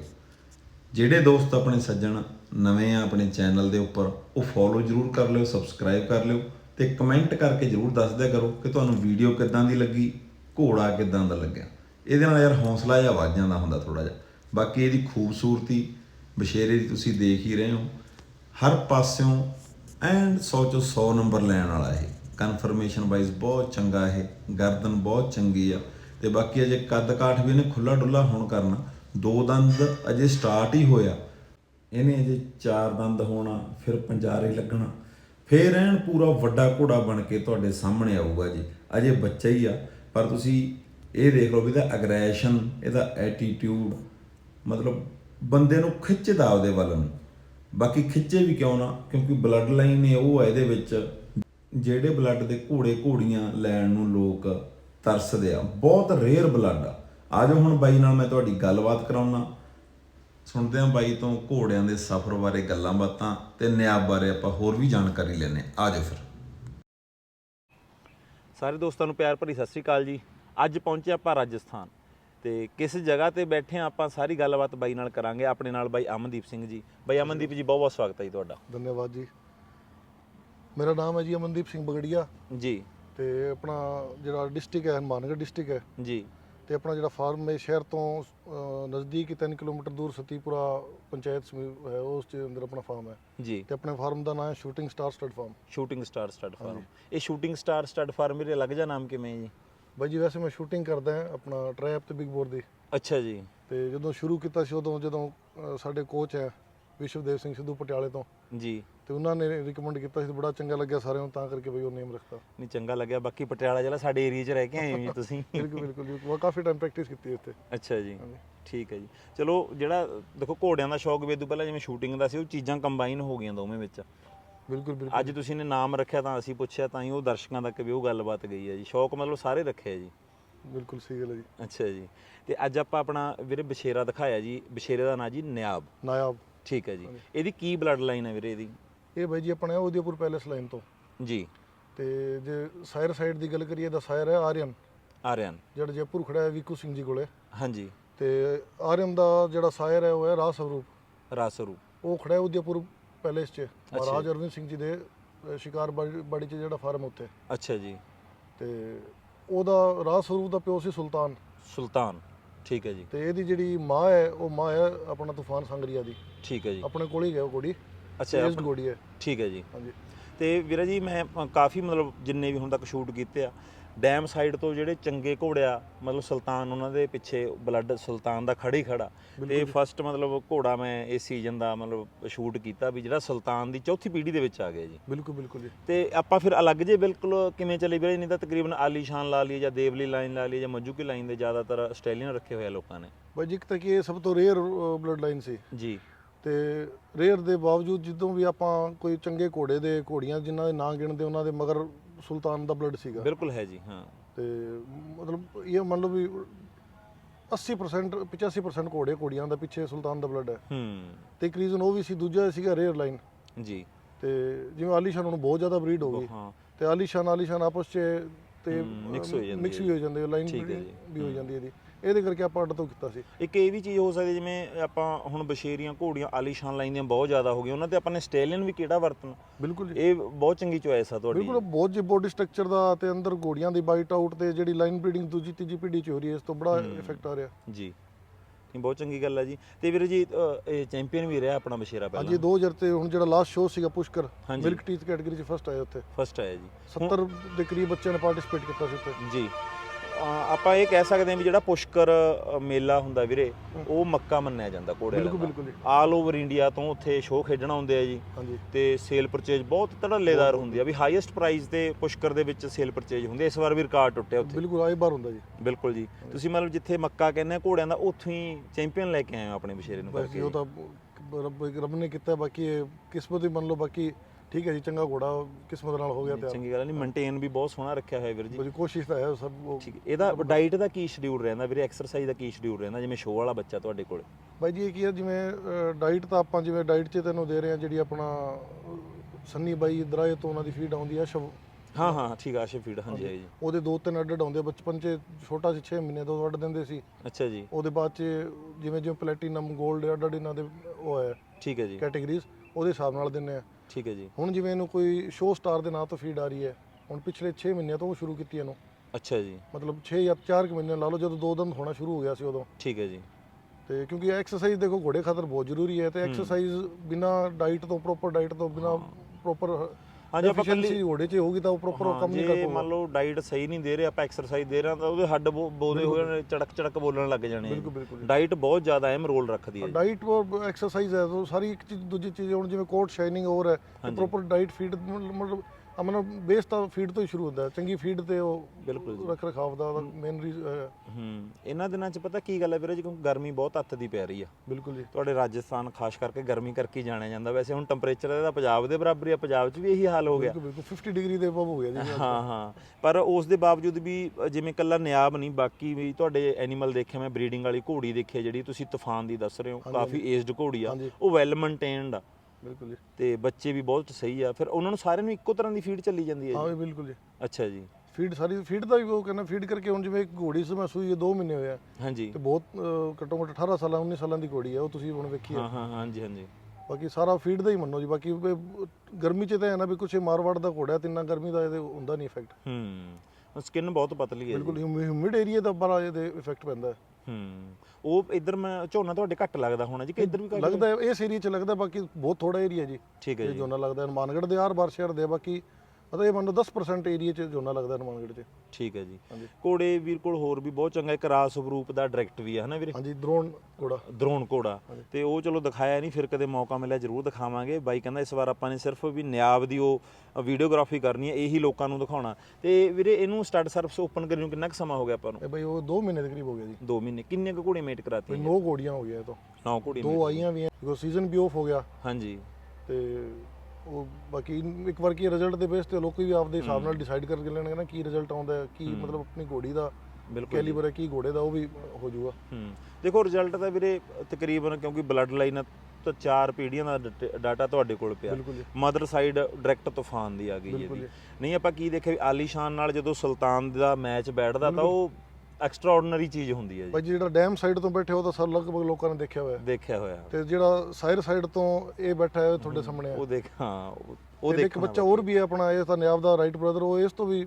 ਜਿਹੜੇ ਦੋਸਤ ਆਪਣੇ ਸੱਜਣ ਨਵੇਂ ਆ ਆਪਣੇ ਚੈਨਲ ਦੇ ਉੱਪਰ, ਉਹ ਫੋਲੋ ਜ਼ਰੂਰ ਕਰ ਲਿਓ ਸਬਸਕ੍ਰਾਈਬ ਕਰ ਲਿਓ ਤੇ ਕਮੈਂਟ ਕਰਕੇ ਜ਼ਰੂਰ ਦੱਸ ਦਿਆ ਕਰੋ ਕਿ ਤੁਹਾਨੂੰ ਵੀਡੀਓ ਕਿੱਦਾਂ ਦੀ ਲੱਗੀ, ਘੋੜਾ ਕਿੱਦਾਂ ਦਾ ਲੱਗਿਆ। ਇਹਦੇ ਨਾਲ ਯਾਰ ਹੌਸਲਾ ਜਿਹਾ ਵੱਧ ਜਾਂਦਾ ਹੁੰਦਾ ਥੋੜਾ ਜਿਹਾ। ਬਾਕੀ ਇਹਦੀ ਖੂਬਸੂਰਤੀ, ਬਸ਼ੇਰੇ ਦੀ ਤੁਸੀਂ ਦੇਖ ਹੀ ਰਹੇ ਹੋ। ਹਰ ਪਾਸਿਓਂ ਐਂਡ 100 ਚੋਂ 100 ਨੰਬਰ ਲੈਣ ਵਾਲਾ ਇਹ। ਕਨਫਰਮੇਸ਼ਨ ਵਾਈਜ਼ ਬਹੁਤ ਚੰਗਾ ਇਹ। ਗਰਦਨ ਬਹੁਤ ਚੰਗੀ ਆ। ਤੇ ਬਾਕੀ ਅਜੇ ਕੱਦ ਕਾਠ ਵੀ ਇਹਨੇ ਖੁੱਲਾ ਡੁੱਲਾ ਹੋਣ ਕਰਨਾ ਦੋ ਦੰਦ ਅਜੇ ਸਟਾਰਟ ਹੀ ਹੋਇਆ। ਇਹਨੇ ਅਜੇ ਚਾਰ ਦੰਦ ਹੋਣਾ, ਫਿਰ ਪੰਜਾਰੇ ਲੱਗਣਾ। ਫੇਰ ਐਨ ਪੂਰਾ ਵੱਡਾ ਘੋੜਾ ਬਣ ਕੇ ਤੁਹਾਡੇ ਸਾਹਮਣੇ ਆਊਗਾ ਜੀ। ਅਜੇ ਬੱਚਾ ਹੀ ਆ। ਪਰ ਤੁਸੀਂ ਇਹ ਦੇਖ ਲਓ ਵੀ ਇਹਦਾ ਅਗਰੈਸ਼ਨ ਇਹਦਾ ਐਟੀਟਿਊਡ ਮਤਲਬ ਬੰਦੇ ਨੂੰ ਖਿੱਚਦਾ ਆਪਦੇ ਵੱਲ ਨੂੰ। ਬਾਕੀ ਖਿੱਚੇ ਵੀ ਕਿਉਂ ਨਾ? ਕਿਉਂਕਿ ਬਲੱਡ ਲਾਈਨ ਨੇ ਉਹ ਆ ਇਹਦੇ ਵਿੱਚ ਜਿਹੜੇ ਬਲੱਡ ਦੇ ਘੋੜੇ ਘੋੜੀਆਂ ਲੈਣ ਨੂੰ ਲੋਕ ਤਰਸਦੇ ਆ। ਬਹੁਤ ਰੇਅਰ ਬਲੱਡ ਆ। ਆਜੋ ਹੁਣ ਬਾਈ ਨਾਲ ਮੈਂ ਤੁਹਾਡੀ ਗੱਲਬਾਤ ਕਰਾਉਣਾ ਸੁਣਦੇ ਹਾਂ ਬਾਈ ਤੋਂ ਘੋੜਿਆਂ ਦੇ ਸਫ਼ਰ ਬਾਰੇ ਗੱਲਾਂ ਬਾਤਾਂ ਤੇ ਨਿਆਬ ਬਾਰੇ ਆਪਾਂ ਹੋਰ ਵੀ ਜਾਣਕਾਰੀ ਲੈਣੇ ਆਜੋ ਫਿਰ। ਸਾਰੇ ਦੋਸਤਾਂ ਨੂੰ ਪਿਆਰ ਭਰੀ ਸਤਿ ਸ੍ਰੀ ਅਕਾਲ ਜੀ। ਅੱਜ ਪਹੁੰਚੇ ਆਪਾਂ ਰਾਜਸਥਾਨ। ਤੇ ਕਿਸ ਜਗ੍ਹਾ ਤੇ ਬੈਠੇ ਹਾਂ ਆਪਾਂ ਸਾਰੀ ਗੱਲਬਾਤ ਬਾਈ ਨਾਲ ਕਰਾਂਗੇ। ਆਪਣੇ ਨਾਲ ਬਾਈ ਅਮਨਦੀਪ ਸਿੰਘ ਜੀ। ਬਾਈ ਅਮਨਦੀਪ ਜੀ ਬਹੁਤ ਬਹੁਤ ਸਵਾਗਤ ਹੈ ਜੀ ਤੁਹਾਡਾ। ਧੰਨਵਾਦ ਜੀ। ਮੇਰਾ ਨਾਮ ਹੈ ਜੀ ਅਮਨਦੀਪ ਸਿੰਘ ਬਗੜੀਆ। ਜੀ। ਤੇ ਆਪਣਾ ਜਿਹੜਾ ਡਿਸਟ੍ਰਿਕਟ ਹੈ ਹਨੂੰਮਾਨਗੜ੍ਹ ਡਿਸਟ੍ਰਿਕਟ ਹੈ। ਜੀ। ਤੇ ਆਪਣਾ ਜਿਹੜਾ ਫਾਰਮ ਹੈ ਸ਼ਹਿਰ ਤੋਂ ਨਜ਼ਦੀਕ ਹੀ 3 ਕਿਲੋਮੀਟਰ ਦੂਰ ਸਤੀਪੁਰਾ ਪੰਚਾਇਤ ਹੈ ਉਸ ਦੇ ਅੰਦਰ ਆਪਣਾ ਫਾਰਮ ਹੈ। ਜੀ। ਤੇ ਆਪਣੇ ਫਾਰਮ ਦਾ ਨਾਮ ਹੈ shooting star stud farm. Shooting star stud farm. ਇਹ ਸ਼ੂਟਿੰਗ ਸਟਾਰ ਸਟੱਡ ਫਾਰਮ ਮੇਰੇ ਲੱਗ ਜਾ ਨਾਮ ਕਿਵੇਂ ਹੈ ਜੀ? ਬਾਈ ਜੀ ਵੈਸੇ ਮੈਂ ਸ਼ੂਟਿੰਗ ਕਰਦਾ ਹਾਂ ਆਪਣਾ ਟਰੈਪ ਤੇ ਬਿਗ ਬੋਰ ਦੀ। ਅੱਛਾ ਜੀ। ਤੇ ਜਦੋਂ ਸ਼ੁਰੂ ਕੀਤਾ ਸੀ ਉਦੋਂ ਜਦੋਂ ਸਾਡੇ ਕੋਚ ਹੈ ਵਿਸ਼ਵਦੇਵ ਸਿੰਘ ਸਿੱਧੂ ਪਟਿਆਲੇ ਤੋਂ। ਜੀ। ਤੇ ਉਹਨਾਂ ਨੇ ਰਿਕਮੈਂਡ ਕੀਤਾ ਸੀ ਤੇ ਬੜਾ ਚੰਗਾ ਲੱਗਿਆ ਸਾਰਿਆਂ ਨੂੰ ਤਾਂ ਕਰਕੇ ਬਈ ਉਹ ਨੇਮ ਰੱਖਤਾ। ਨਹੀਂ ਚੰਗਾ ਲੱਗਿਆ। ਬਾਕੀ ਪਟਿਆਲਾ ਜ਼ਿਲ੍ਹਾ ਸਾਡੇ ਏਰੀਆ 'ਚ ਰਹਿ ਕੇ ਆਏ ਹੋ ਜੀ ਤੁਸੀਂ। ਬਿਲਕੁਲ ਬਿਲਕੁਲ ਜੀ। ਉਹ ਕਾਫੀ ਟਾਈਮ ਪ੍ਰੈਕਟਿਸ ਕੀਤੀ ਇੱਥੇ ਅੱਛਾ ਜੀ। ਹਾਂਜੀ। ਠੀਕ ਹੈ ਜੀ। ਚਲੋ ਜਿਹੜਾ ਦੇਖੋ ਘੋੜਿਆਂ ਦਾ ਸ਼ੌਕ ਵੀ ਇਦੋਂ ਪਹਿਲਾਂ ਜਿਵੇਂ ਸ਼ੂਟਿੰਗ ਦਾ ਸੀ ਉਹ ਚੀਜ਼ਾਂ ਕੰਬਾਈਨ ਹੋ ਗਈਆਂ ਦੋਵੇਂ ਵਿੱਚ। ਬਿਲਕੁਲ ਬਿਲਕੁਲ ਅੱਜ ਤੁਸੀਂ ਨੇ ਨਾਮ ਰੱਖਿਆ ਤਾਂ ਅਸੀਂ ਪੁੱਛਿਆ ਤਾਂ ਹੀ ਉਹ ਦਰਸ਼ਕਾਂ ਤੱਕ ਵੀ ਉਹ ਗੱਲਬਾਤ ਗਈ ਹੈ ਜੀ। ਸ਼ੌਕ ਮਤਲਬ ਸਾਰੇ ਰੱਖਿਆ ਜੀ। ਬਿਲਕੁਲ ਸਹੀ ਗੱਲ ਹੈ ਜੀ। ਅੱਛਾ ਜੀ। ਤੇ ਅੱਜ ਆਪਾਂ ਆਪਣਾ ਵੀਰੇ ਬਸ਼ੇਰਾ ਦਿਖਾਇਆ ਜੀ। ਬਸ਼ੇਰੇ ਦਾ ਨਾਂ ਜੀ ਨਿਆਬ। ਨਾਇਬ ਠੀਕ ਹੈ ਜੀ। ਇਹਦੀ ਕੀ ਬਲੱਡ ਲਾਈਨ ਹੈ ਵੀਰੇ ਇਹਦੀ? ਇਹ ਬਾਈ ਜੀ ਆਪਣੇ ਉਦਯਪੁਰ ਪੈਲੇਸ ਲਾਈਨ ਤੋਂ। ਜੀ। ਤੇ ਜੇ ਸਾਇਰ ਸਾਈਡ ਦੀ ਗੱਲ ਕਰੀਏ ਤਾਂ ਸਾਇਰ ਹੈ ਆਰੀਅਨ। ਆਰਿਆਨ ਜਿਹੜਾ ਜੈਪੁਰ ਖੜਾ ਹੈ ਵਿਕੂ ਸਿੰਘ ਜੀ ਕੋਲੇ। ਹਾਂਜੀ। ਤੇ ਆਰੀਅਨ ਦਾ ਜਿਹੜਾ ਸਾਇਰ ਹੈ ਉਹ ਹੈ ਰਾਜ ਸਵਰੂਪ ਰਾਸਰੂ ਉਹ ਖੜਾ ਹੈ ਪੈਲੇਸ 'ਚ ਮਹਾਰਾਜ ਅਰਵਿੰਦ ਸਿੰਘ ਜੀ ਦੇ ਸ਼ਿਕਾਰ ਬਾੜੀ 'ਚ ਜਿਹੜਾ ਫਾਰਮ ਉੱਥੇ। ਅੱਛਾ ਜੀ। ਤੇ ਉਹਦਾ ਰਾਜ ਸਰੂਪ ਦਾ ਪਿਓ ਸੀ ਸੁਲਤਾਨ। ਸੁਲਤਾਨ ਠੀਕ ਹੈ ਜੀ। ਤੇ ਇਹਦੀ ਜਿਹੜੀ ਮਾਂ ਹੈ ਉਹ ਮਾਂ ਹੈ ਆਪਣਾ ਤੂਫਾਨ ਸੰਗਰੀਆ ਦੀ। ਠੀਕ ਹੈ ਜੀ। ਆਪਣੇ ਕੋਲ ਹੀ ਗਿਆ ਉਹ ਕੁੜੀ ਅੱਛਾ ਆਪਣਾ- ਕੁੜੀ ਹੈ। ਠੀਕ ਹੈ ਜੀ। ਹਾਂਜੀ। ਤੇ ਵੀਰਾ ਜੀ ਮੈਂ ਕਾਫੀ ਮਤਲਬ ਜਿੰਨੇ ਵੀ ਹੁਣ ਤੱਕ ਸ਼ੂਟ ਕੀਤੇ ਆ ਡੈਮ ਸਾਈਡ ਤੋਂ ਜਿਹੜੇ ਚੰਗੇ ਘੋੜਿਆ ਮਤਲਬ ਸੁਲਤਾਨ ਉਹਨਾਂ ਦੇ ਪਿੱਛੇ ਬਲੱਡ ਸੁਲਤਾਨ ਦਾ ਖੜੀ ਖੜਾ ਤੇ ਫਸਟ ਮਤਲਬ ਘੋੜਾ ਮੈਂ ਇਸ ਸੀਜ਼ਨ ਦਾ ਮਤਲਬ ਸ਼ੂਟ ਕੀਤਾ ਵੀ ਜਿਹੜਾ ਸੁਲਤਾਨ ਦੀ ਚੌਥੀ ਪੀੜ੍ਹੀ ਦੇ ਵਿੱਚ ਆ ਗਿਆ ਜੀ। ਬਿਲਕੁਲ ਬਿਲਕੁਲ ਜੀ। ਤੇ ਆਪਾਂ ਫਿਰ ਅਲੱਗ ਜੇ ਬਿਲਕੁਲ ਕਿਵੇਂ ਚੱਲੇ ਵੀਰੇ? ਨਹੀਂ ਤਾਂ ਤਕਰੀਬਨ ਆਲੀਸ਼ਾਨ ਲਾ ਲਈਏ ਜਾਂ ਦੇਵਲੀ ਲਾਈਨ ਲਾ ਲਈਏ ਜਾਂ ਮੱਜੂਕੀ ਲਾਈਨ ਦੇ ਜ਼ਿਆਦਾਤਰ ਆਸਟ੍ਰੇਲੀਅਨ ਰੱਖੇ ਹੋਏ ਆ ਲੋਕਾਂ ਨੇ। ਬਾਈ ਜੀ ਇੱਕ ਤਾਂ ਕਿ ਇਹ ਸਭ ਤੋਂ ਰੇਅਰ ਬਲੱਡ ਲਾਈਨ ਸੀ। ਜੀ। ਤੇ ਰੇਅਰ ਦੇ ਬਾਵਜੂਦ ਜਦੋਂ ਵੀ ਆਪਾਂ ਕੋਈ ਚੰਗੇ ਘੋੜੇ ਦੇ ਘੋੜੀਆਂ ਜਿਨ੍ਹਾਂ ਦੇ ਨਾਂ ਗਿਣਦੇ ਉਹਨਾਂ ਦੇ ਮਗਰ ਸੁਲਤਾਨ ਦਾ ਬਲੱਡ ਸੀਗਾ। ਬਿਲਕੁਲ ਹੈ ਜੀ ਹਾਂ। ਤੇ ਮਤਲਬ ਇਹ ਮੰਨ ਲਓ ਵੀ 80% 85% ਘੋੜੇ ਘੋੜੀਆਂ ਦਾ ਪਿੱਛੇ ਸੁਲਤਾਨ ਦਾ ਬਲੱਡ ਹੈ। ਹੂੰ। ਤੇ ਇੱਕ ਰੀਜ਼ਨ ਉਹ ਵੀ ਸੀ ਦੂਜਾ ਸੀਗਾ ਰੇਅਰ ਲਾਈਨ ਜੀ। ਤੇ ਜਿਵੇਂ ਆਲੀਸ਼ਾਨ ਹੁਣ ਬਹੁਤ ਜ਼ਿਆਦਾ ਬਰੀਡ ਹੋ ਗਈ। ਹਾਂ। ਤੇ ਆਲੀਸ਼ਾਨ ਆਲੀਸ਼ਾਨ ਆਪਸ 'ਚ ਤੇ mix ਹੋ ਜਾਂਦੀ ਮਿਕਸ ਹੈ। ਵੀ ਹੋ ਜਾਂਦੇ ਲਾਈਨ। ਵੀ ਹੋ ਜਾਂਦੀ ਹੈ ਇਹਦੀ। ਇਹਦੇ ਕਰਕੇ ਆਪਾਂ ਅੱਡ ਤੋਂ ਕੀਤਾ ਸੀ। ਇੱਕ ਇਹ ਵੀ ਚੀਜ਼ ਹੋ ਸਕਦੀ ਜਿਵੇਂ ਆਪਾਂ ਹੁਣ ਬਸ਼ੇਰੀਆਂ ਘੋੜੀਆਂ ਆਲੀਸ਼ਾਨ ਲਾਈਨ ਦੀਆਂ ਬਹੁਤ ਜ਼ਿਆਦਾ ਹੋ ਗਈਆਂ। ਉਹਨਾਂ ਤੇ ਆਪਾਂ ਨੇ ਸਟੇਲੀਅਨ ਵੀ ਕਿਹੜਾ ਵਰਤਣਾ? ਬਿਲਕੁਲ ਇਹ ਬਹੁਤ ਚੰਗੀ ਚੋਇਸ ਆ ਤੁਹਾਡੀ। ਬਿਲਕੁਲ ਬਹੁਤ ਜੀ ਬੋਡੀ ਸਟਰਕਚਰ ਦਾ ਤੇ ਅੰਦਰ ਘੋੜੀਆਂ ਦੀ ਬਾਈਟ ਆਊਟ ਤੇ ਜਿਹੜੀ ਲਾਈਨ ਬਰੀਡਿੰਗ ਦੂਜੀ ਤੀਜੀ ਪੀੜ੍ਹੀ 'ਚ ਹੋ ਰਹੀ ਹੈ ਇਸ ਤੋਂ ਬੜਾ ਇਫੈਕਟ ਆ ਰਿਹਾ। ਜੀ। ਨਹੀਂ ਬਹੁਤ ਚੰਗੀ ਗੱਲ ਹੈ ਜੀ। ਤੇ ਵੀਰ ਜੀ ਇਹ ਚੈਂਪੀਅਨ ਵੀ ਰਿਹਾ ਆਪਣਾ ਬਸ਼ੇਰਾ ਪਹਿਲਾਂ। ਇਹ 2000 ਤੇ ਹੁਣ ਜਿਹੜਾ ਲਾਸਟ ਸ਼ੋਅ ਸੀਗਾ ਪੁਸ਼ਕਰ ਹਾਂਜੀ। ਮਿਲਕ ਟੀਥ ਕੈਟਾਗਰੀ 'ਚ ਫਸਟ ਆਇਆ ਉੱਥੇ। ਫਸਟ ਆਇਆ ਜੀ। 70 ਦੇ ਕਰੀਬ ਬੱਚਿਆਂ ਨੇ ਪਾਰਟਿਸਿਪੇਟ ਕੀਤਾ ਸੀ ਉੱਥੇ। ਜੀ। ਆਪਾਂ ਇਹ ਕਹਿ ਸਕਦੇ ਹਾਂ ਵੀ ਜਿਹੜਾ ਪੁਸ਼ਕਰ ਮੇਲਾ ਹੁੰਦਾ ਵੀਰੇ ਉਹ ਮੱਕਾ ਮੰਨਿਆ ਜਾਂਦਾ ਘੋੜੇ ਬਿਲਕੁਲ ਬਿਲਕੁਲ ਆਲ ਓਵਰ ਇੰਡੀਆ ਤੋਂ ਉੱਥੇ ਸ਼ੋਅ ਖੇਡਣ ਆਉਂਦੇ ਆ ਜੀ। ਤੇ ਸੇਲ ਪਰਚੇਜ ਬਹੁਤ ਧੜੱਲੇਦਾਰ ਹੁੰਦੀ ਆ ਵੀ ਹਾਈਐਸਟ ਪ੍ਰਾਈਸ ਤੇ ਪੁਸ਼ਕਰ ਦੇ ਵਿੱਚ ਸੇਲ ਪਰਚੇਜ ਹੁੰਦੀ। ਇਸ ਵਾਰ ਵੀ ਰਿਕਾਰਡ ਟੁੱਟਿਆ ਉੱਥੇ। ਬਿਲਕੁਲ ਆਏ ਬਾਰ ਹੁੰਦਾ ਜੀ। ਬਿਲਕੁਲ ਜੀ। ਤੁਸੀਂ ਮਤਲਬ ਜਿੱਥੇ ਮੱਕਾ ਕਹਿੰਦੇ ਆ ਘੋੜਿਆਂ ਦਾ ਉੱਥੋਂ ਹੀ ਚੈਂਪੀਅਨ ਲੈ ਕੇ ਆਏ ਹੋ ਆਪਣੇ ਬਸ਼ੇਰੇ ਨੂੰ ਕਰਕੇ ਉਹ ਤਾਂ ਰੱਬ ਨੇ ਕੀਤਾ ਬਾਕੀ ਕਿਸਮਤ ਹੀ ਮੰਨ ਲਓ ਬਾਕੀ ਠੀਕ ਹੈ ਜੀ ਚੰਗਾ ਘੋੜਾ ਕਿਸਮਤ ਨਾਲ ਹੋ ਗਿਆ ਤੇ ਚੰਗੀ ਗੱਲ ਨਹੀਂ ਮੇਨਟੇਨ ਵੀ ਬਹੁਤ ਸੋਹਣਾ ਰੱਖਿਆ ਹੋਇਆ ਵੀਰ ਜੀ। ਬੜੀ ਕੋਸ਼ਿਸ਼ ਤਾਂ ਹੈ ਸਭ ਉਹ ਠੀਕ। ਇਹਦਾ ਡਾਈਟ ਦਾ ਕੀ ਸ਼ਡਿਊਲ ਰਹਿੰਦਾ ਵੀਰੇ? ਐਕਸਰਸਾਈਜ਼ ਦਾ ਕੀ ਸ਼ਡਿਊਲ ਰਹਿੰਦਾ? ਜਿਵੇਂ ਸ਼ੋਅ ਵਾਲਾ ਬੱਚਾ ਤੁਹਾਡੇ ਕੋਲ। ਬਾਈ ਜੀ ਇਹ ਕੀ ਹੈ ਜਿਵੇਂ ਡਾਈਟ ਤਾਂ ਆਪਾਂ ਜਿਵੇਂ ਡਾਈਟ 'ਚ ਤੈਨੂੰ ਦੇ ਰਹੇ ਹਾਂ ਜਿਹੜੀ ਆਪਣਾ ਸੰਨੀ ਬਾਈ ਦਰਾਏ ਤੋਂ ਉਹਨਾਂ ਦੀ ਫੀਡ ਆਉਂਦੀ ਹੈ ਸ਼ਵ। ਹਾਂ ਹਾਂ ਠੀਕ ਆ ਆਸ਼ੇ ਫੀਡ ਹਾਂਜੀ ਜੀ। ਉਹਦੇ ਦੋ ਤਿੰਨ ਅੱਡ ਆਉਂਦੇ ਆ। ਬਚਪਨ 'ਚ ਛੋਟਾ ਸੀ 6 ਮਹੀਨੇ ਤੋਂ ਅੱਡ ਦਿੰਦੇ ਸੀ। ਅੱਛਾ ਜੀ। ਉਹਦੇ ਬਾਅਦ 'ਚ ਜਿਵੇਂ ਜਿਵੇਂ ਪਲੈਟੀਨਮ 골ਡ ਅੱਡ ਅੱਡ ਇਹਨਾਂ ਦੇ ਉਹ ਹੈ ਠੀਕ ਹੈ ਜੀ। ਕੈਟਾਗਰੀਜ਼ ਉਹਦੇ ਹਿਸਾਬ ਨਾਲ ਦਿੰਨੇ ਆ। ਠੀਕ ਹੈ ਜੀ। ਹੁਣ ਜਿਵੇਂ ਇਹਨੂੰ ਕੋਈ ਸ਼ੋ ਸਟਾਰ ਦੇ ਨਾਂ ਤੋਂ ਫੀਡ ਆ ਰਹੀ ਹੈ ਹੁਣ ਪਿਛਲੇ 6 ਮਹੀਨਿਆਂ ਤੋਂ ਉਹ ਸ਼ੁਰੂ ਕੀਤੀ ਇਹਨੂੰ। ਅੱਛਾ ਜੀ। ਮਤਲਬ 6 ਜਾਂ 4 ਕੁ ਮਹੀਨੇ ਲਾ ਲਓ ਜਦੋਂ ਦੋ ਦੰਦ ਹੋਣਾ ਸ਼ੁਰੂ ਹੋ ਗਿਆ ਸੀ ਉਦੋਂ। ਠੀਕ ਹੈ ਜੀ। ਤੇ ਕਿਉਂਕਿ ਐਕਸਰਸਾਈਜ਼ ਦੇਖੋ ਘੋੜੇ ਖਾਤਰ ਬਹੁਤ ਜ਼ਰੂਰੀ ਹੈ ਤੇ ਐਕਸਰਸਾਈਜ਼ ਬਿਨਾ ਡਾਈਟ ਤੋਂ ਪ੍ਰੋਪਰ ਡਾਈਟ ਤੋਂ ਬਿਨਾ ਪ੍ਰੋਪਰ ਹਾਂਜੀ, ਆਪਾਂ ਐਫੀਸ਼ੀਐਂਸੀ ਘੋੜੇ 'ਚ ਹੋਊਗੀ ਤਾਂ ਉਹ ਪ੍ਰੋਪਰ ਕੰਮ ਨਹੀਂ ਕਰ ਜੇ ਪਾਊਗਾ ਮੰਨ ਲਓ ਡਾਈਟ ਸਹੀ ਨਹੀਂ ਦੇ ਰਹੇ ਆਪਾਂ ਐਕਸਰਸਾਈਜ਼ ਦੇ ਰਹੇ ਤਾਂ ਉਹਦੇ ਹੱਡ ਬੋਦੇ ਹੋ ਜਾਣੇ ਚੜਕ ਚੜਕ ਬੋਲਣ ਲੱਗ ਜਾਣੇ ਬਿਲਕੁਲ ਬਿਲਕੁਲ। ਡਾਈਟ ਬਹੁਤ ਜ਼ਿਆਦਾ ਅਹਿਮ ਰੋਲ ਰੱਖਦੀ ਹੈ। ਜੀ। ਡਾਈਟ ਔਰ ਐਕਸਰਸਾਈਜ਼ ਹੈ ਤਾਂ ਸਾਰੀ ਇੱਕ ਚੀਜ਼ ਦੂਜੀ ਚੀਜ਼ ਹੁਣ ਜਿਵੇਂ ਕੋਟ ਸ਼ਾਈਨਿੰਗ ਹੋਰ ਹੈ ਪ੍ਰੋਪਰ ਡਾਈਟ ਫੀਡ ਮਤਲਬ ਅਮਨ ਬੇਸ ਤਾਂ ਫੀਡ ਤੋਂ ਹੀ ਸ਼ੁਰੂ ਹੁੰਦਾ ਹੈ। ਚੰਗੀ ਫੀਡ ਤੇ ਉਹ ਬਿਲਕੁਲ ਜੀ। ਰੱਖ ਰਖਾਵ ਦਾ ਮੇਨ ਰੀਜ਼ਨ ਹੂੰ ਇਹਨਾਂ ਦਿਨਾਂ 'ਚ ਪਤਾ ਕੀ ਗੱਲ ਹੈ ਵੀਰੇ ਜੀ ਕਿਉਂਕਿ ਗਰਮੀ ਬਹੁਤ ਅੱਤ ਦੀ ਪੈ ਰਹੀ ਆ। ਬਿਲਕੁਲ ਜੀ। ਤੁਹਾਡੇ ਰਾਜਸਥਾਨ ਖਾਸ ਕਰਕੇ ਗਰਮੀ ਕਰਕੇ ਹੀ ਜਾਣਿਆ ਜਾਂਦਾ। ਵੈਸੇ ਹੁਣ ਟੈਂਪਰੇਚਰ ਇਹਦਾ ਪੰਜਾਬ ਦੇ ਬਰਾਬਰ ਹੀ ਆ ਪੰਜਾਬ 'ਚ ਵੀ ਇਹੀ ਹਾਲ ਹੋ ਗਿਆ। ਬਿਲਕੁਲ ਬਿਲਕੁਲ। 50 ਡਿਗਰੀ ਦੇ ਅਬਵ ਹੋ ਗਿਆ ਜੀ। ਹਾਂ ਹਾਂ। ਪਰ ਉਸ ਦੇ ਬਾਵਜੂਦ ਵੀ ਅ, ਜਿਵੇਂ ਕੱਲਾ ਨਿਆਬ ਨਹੀਂ ਬਾਕੀ ਵੀ ਤੁਹਾਡੇ ਐਨੀਮਲ ਦੇਖਿਆ ਮੈਂ ਬਰੀਡਿੰਗ ਵਾਲੀ ਘੋੜੀ ਦੇਖੀ ਆ ਜਿਹੜੀ ਤੁਸੀਂ ਤੂਫਾਨ ਦੀ ਦੱਸ ਰਹੇ ਹੋ ਕਾਫੀ ਏਜਡ ਘੋੜੀ ਆ। ਹਾਂਜੀ। ਉਹ ਵੈਲ ਮੇਨਟੇਨਡ ਆ। ਬਿਲਕੁਲ ਜੀ। ਤੇ ਬੱਚੇ ਵੀ ਬਹੁਤ ਸਹੀ ਆ। ਫਿਰ ਉਹਨਾਂ ਨੂੰ ਸਾਰਿਆਂ ਨੂੰ ਇੱਕੋ ਤਰ੍ਹਾਂ ਦੀ ਫੀਡ ਚੱਲੀ ਜਾਂਦੀ ਹੈ ਹਾਂ ਜੀ ਬਿਲਕੁਲ ਜੀ। ਅੱਛਾ ਜੀ। ਫੀਡ ਸਾਰੀ ਫੀਡ ਦਾ ਵੀ ਉਹ ਕਹਿੰਦਾ ਫੀਡ ਕਰਕੇ ਹੁਣ ਜਿਵੇਂ ਇੱਕ ਘੋੜੀ ਸੀ ਮੈਂ ਸੂਈ 2 ਮਹੀਨੇ ਹੋਇਆ ਹਾਂਜੀ। ਤੇ ਬਹੁਤ ਘੱਟੋ ਘੱਟ 18 ਸਾਲਾਂ 19 ਸਾਲਾਂ ਦੀ ਘੋੜੀ ਹੈ ਉਹ ਤੁਸੀਂ ਹੁਣ ਵੇਖੀ ਹੈ ਹਾਂ ਹਾਂ ਹਾਂਜੀ ਹਾਂਜੀ। ਬਾਕੀ ਸਾਰਾ ਫੀਡ ਦਾ ਹੀ ਮੰਨੋ ਜੀ ਬਾਕੀ ਗਰਮੀ 'ਚ ਤਾਂ ਹੈ ਨਾ ਵੀ ਕੁਛ ਮਾਰਵਾੜ ਦਾ ਘੋੜਾ ਤੇ ਇੰਨਾ ਗਰਮੀ ਦਾ ਇਹਦੇ ਹੁੰਦਾ ਨਹੀਂ ਇਫੈਕਟ ਹੂੰ ਸਕਿਨ ਬਹੁਤ ਪਤਲੀ ਹੈ ਬਿਲਕੁਲ ਹਿਊਮਿਡ ਏਰੀਆ ਦਾ ਬੜਾ ਇਹਦੇ ਇਫੈਕਟ ਪੈਂਦਾ ਹੈ। ਹੂੰ। ਉਹ ਇੱਧਰ ਮੈਂ ਝੋਨਾ ਤੁਹਾਡੇ ਘੱਟ ਲੱਗਦਾ ਹੋਣਾ ਜੀ ਕਿ ਇੱਧਰ ਵੀ ਘੱਟ ਲੱਗਦਾ ਹੈ, ਇਸ ਏਰੀਆ 'ਚ ਲੱਗਦਾ ਬਾਕੀ ਬਹੁਤ ਥੋੜਾ ਏਰੀਆ ਜੀ। ਠੀਕ ਹੈ ਜੀ। ਜੋਨਾ ਲੱਗਦਾ ਹੈ ਦੇ ਆਰ ਬਾਰ ਸ਼ਹਿਰ ਦੇ ਬਾਕੀ ਮਤਲਬ ਇਹ ਮੰਨ ਲਓ 10% ਏਰੀਆ 'ਚ ਝੋਨਾ ਲੱਗਦਾ ਹਨੂਮਾਨਗੜ੍ਹ 'ਚ। ਠੀਕ ਹੈ ਜੀ। ਹਾਂਜੀ। ਘੋੜੇ ਵੀਰ ਕੋਲ ਹੋਰ ਵੀ ਬਹੁਤ ਚੰਗਾ ਇੱਕ ਰਾਸ ਸਰੂਪ ਦਾ ਡਾਇਰੈਕਟ ਵੀ ਹੈ ਹਨਾ ਵੀਰੇ? ਹਾਂਜੀ ਡਰੋਨ ਘੋੜਾ। ਦਰੋਣ ਘੋੜਾ। ਤੇ ਉਹ ਚਲੋ ਦਿਖਾਇਆ ਨਹੀਂ ਫਿਰ ਕਦੇ ਮੌਕਾ ਮਿਲਿਆ ਜ਼ਰੂਰ ਦਿਖਾਵਾਂਗੇ। ਬਾਈ ਕਹਿੰਦਾ ਇਸ ਵਾਰ ਆਪਾਂ ਨੇ ਸਿਰਫ ਵੀ ਨਿਆਬ ਦੀ ਉਹ ਵੀਡੀਓਗ੍ਰਾਫੀ ਕਰਨੀ ਹੈ ਇਹੀ ਲੋਕਾਂ ਨੂੰ ਦਿਖਾਉਣਾ। ਤੇ ਵੀਰੇ ਇਹਨੂੰ ਸਟੱਡ ਸਰਵਿਸ ਓਪਨ ਕਰੀ ਨੂੰ ਕਿੰਨਾ ਕੁ ਸਮਾਂ ਹੋ ਗਿਆ ਆਪਾਂ ਨੂੰ? ਇਹ ਬਈ ਉਹ 2 ਮਹੀਨੇ ਦੇ ਕਰੀਬ ਹੋ ਗਿਆ ਜੀ। 2 ਮਹੀਨੇ। ਕਿੰਨੇ ਕੁ ਘੋੜੇ ਮੇਟ ਕਰਾਤੀ ਬਈ 9 ਘੋੜੀਆਂ ਹੋ ਗਿਆ ਇਹ ਤੋਂ। ਨੌ ਘੋੜੀ ਦੋ ਆਈਆਂ ਵੀ ਹੈ ਕਿਉਂਕਿ ਸੀਜ਼ਨ ਵੀ ਆਫ ਹੋ ਗਿਆ। ਹਾਂਜੀ। ਤੇ ਉਹ ਬਾਕੀ ਇੱਕ ਵਾਰ ਕੀ ਰਿਜ਼ਲਟ ਦੇ ਬੇਸ ਤੇ ਲੋਕੀ ਵੀ ਆਪਦੇ ਹਿਸਾਬ ਨਾਲ ਡਿਸਾਈਡ ਕਰਕੇ ਲੈਣਗੇ ਨਾ ਕੀ ਰਿਜ਼ਲਟ ਆਉਂਦਾ ਹੈ ਕੀ ਮਤਲਬ ਆਪਣੀ ਘੋੜੀ ਦਾ ਬਿਲਕੁਲ ਕੈਲੀਬਰ ਹੈ ਕੀ ਘੋੜੇ ਦਾ ਉਹ ਵੀ ਹੋ ਜਾਊਗਾ। ਹੂੰ। ਦੇਖੋ ਰਿਜ਼ਲਟ ਤਾਂ ਵੀਰੇ ਤਕਰੀਬਨ ਕਿਉਂਕਿ ਬਲੱਡ ਲਾਈਨ ਤਾਂ ਚਾਰ ਪੀੜ੍ਹੀਆਂ ਦਾ ਡਾਟਾ ਤੁਹਾਡੇ ਕੋਲ ਪਿਆ। ਬਿਲਕੁਲ ਜੀ। ਮਦਰ ਸਾਈਡ ਡਾਇਰੈਕਟ ਤੂਫਾਨ ਦੀ ਆ ਗਈ ਬਿਲਕੁਲ ਜੀ। ਨਹੀਂ ਆਪਾਂ ਕੀ ਦੇਖਿਆ ਵੀ ਆਲੀਸ਼ਾਨ ਨਾਲ ਜਦੋਂ ਸੁਲਤਾਨ ਦਾ ਮੈਚ ਬੈਠਦਾ ਤਾਂ ਉਹ ਐਕਸਟਰਾਆਰਡੀਨਰੀ ਚੀਜ਼ ਹੁੰਦੀ ਹੈ ਜੀ। ਬਾਈ ਜਿਹੜਾ ਡੈਮ ਸਾਈਡ ਤੋਂ ਬੈਠੇ ਉਹ ਤਾਂ ਸਭ ਲਗਭਗ ਲੋਕਾਂ ਨੇ ਦੇਖਿਆ ਹੋਇਆ। ਹੈ। ਦੇਖਿਆ ਹੋਇਆ। ਤੇ ਜਿਹੜਾ ਸਾਈਰ ਸਾਈਡ ਤੋਂ ਇਹ ਬੈਠਾ ਹੈ ਤੁਹਾਡੇ ਸਾਹਮਣੇ ਹੈ ਉਹ ਦੇਖ ਹਾਂ ਉਹ- ਉਹ ਤੇ ਇੱਕ ਦੇਖਣਾ ਬੱਚਾ ਹੋਰ ਵੀ ਹੈ ਆਪਣਾ ਇਹ ਤਾਂ ਨਿਆਬ ਦਾ ਰਾਈਟ ਬ੍ਰਦਰ ਉਹ ਇਸ ਤੋਂ ਵੀ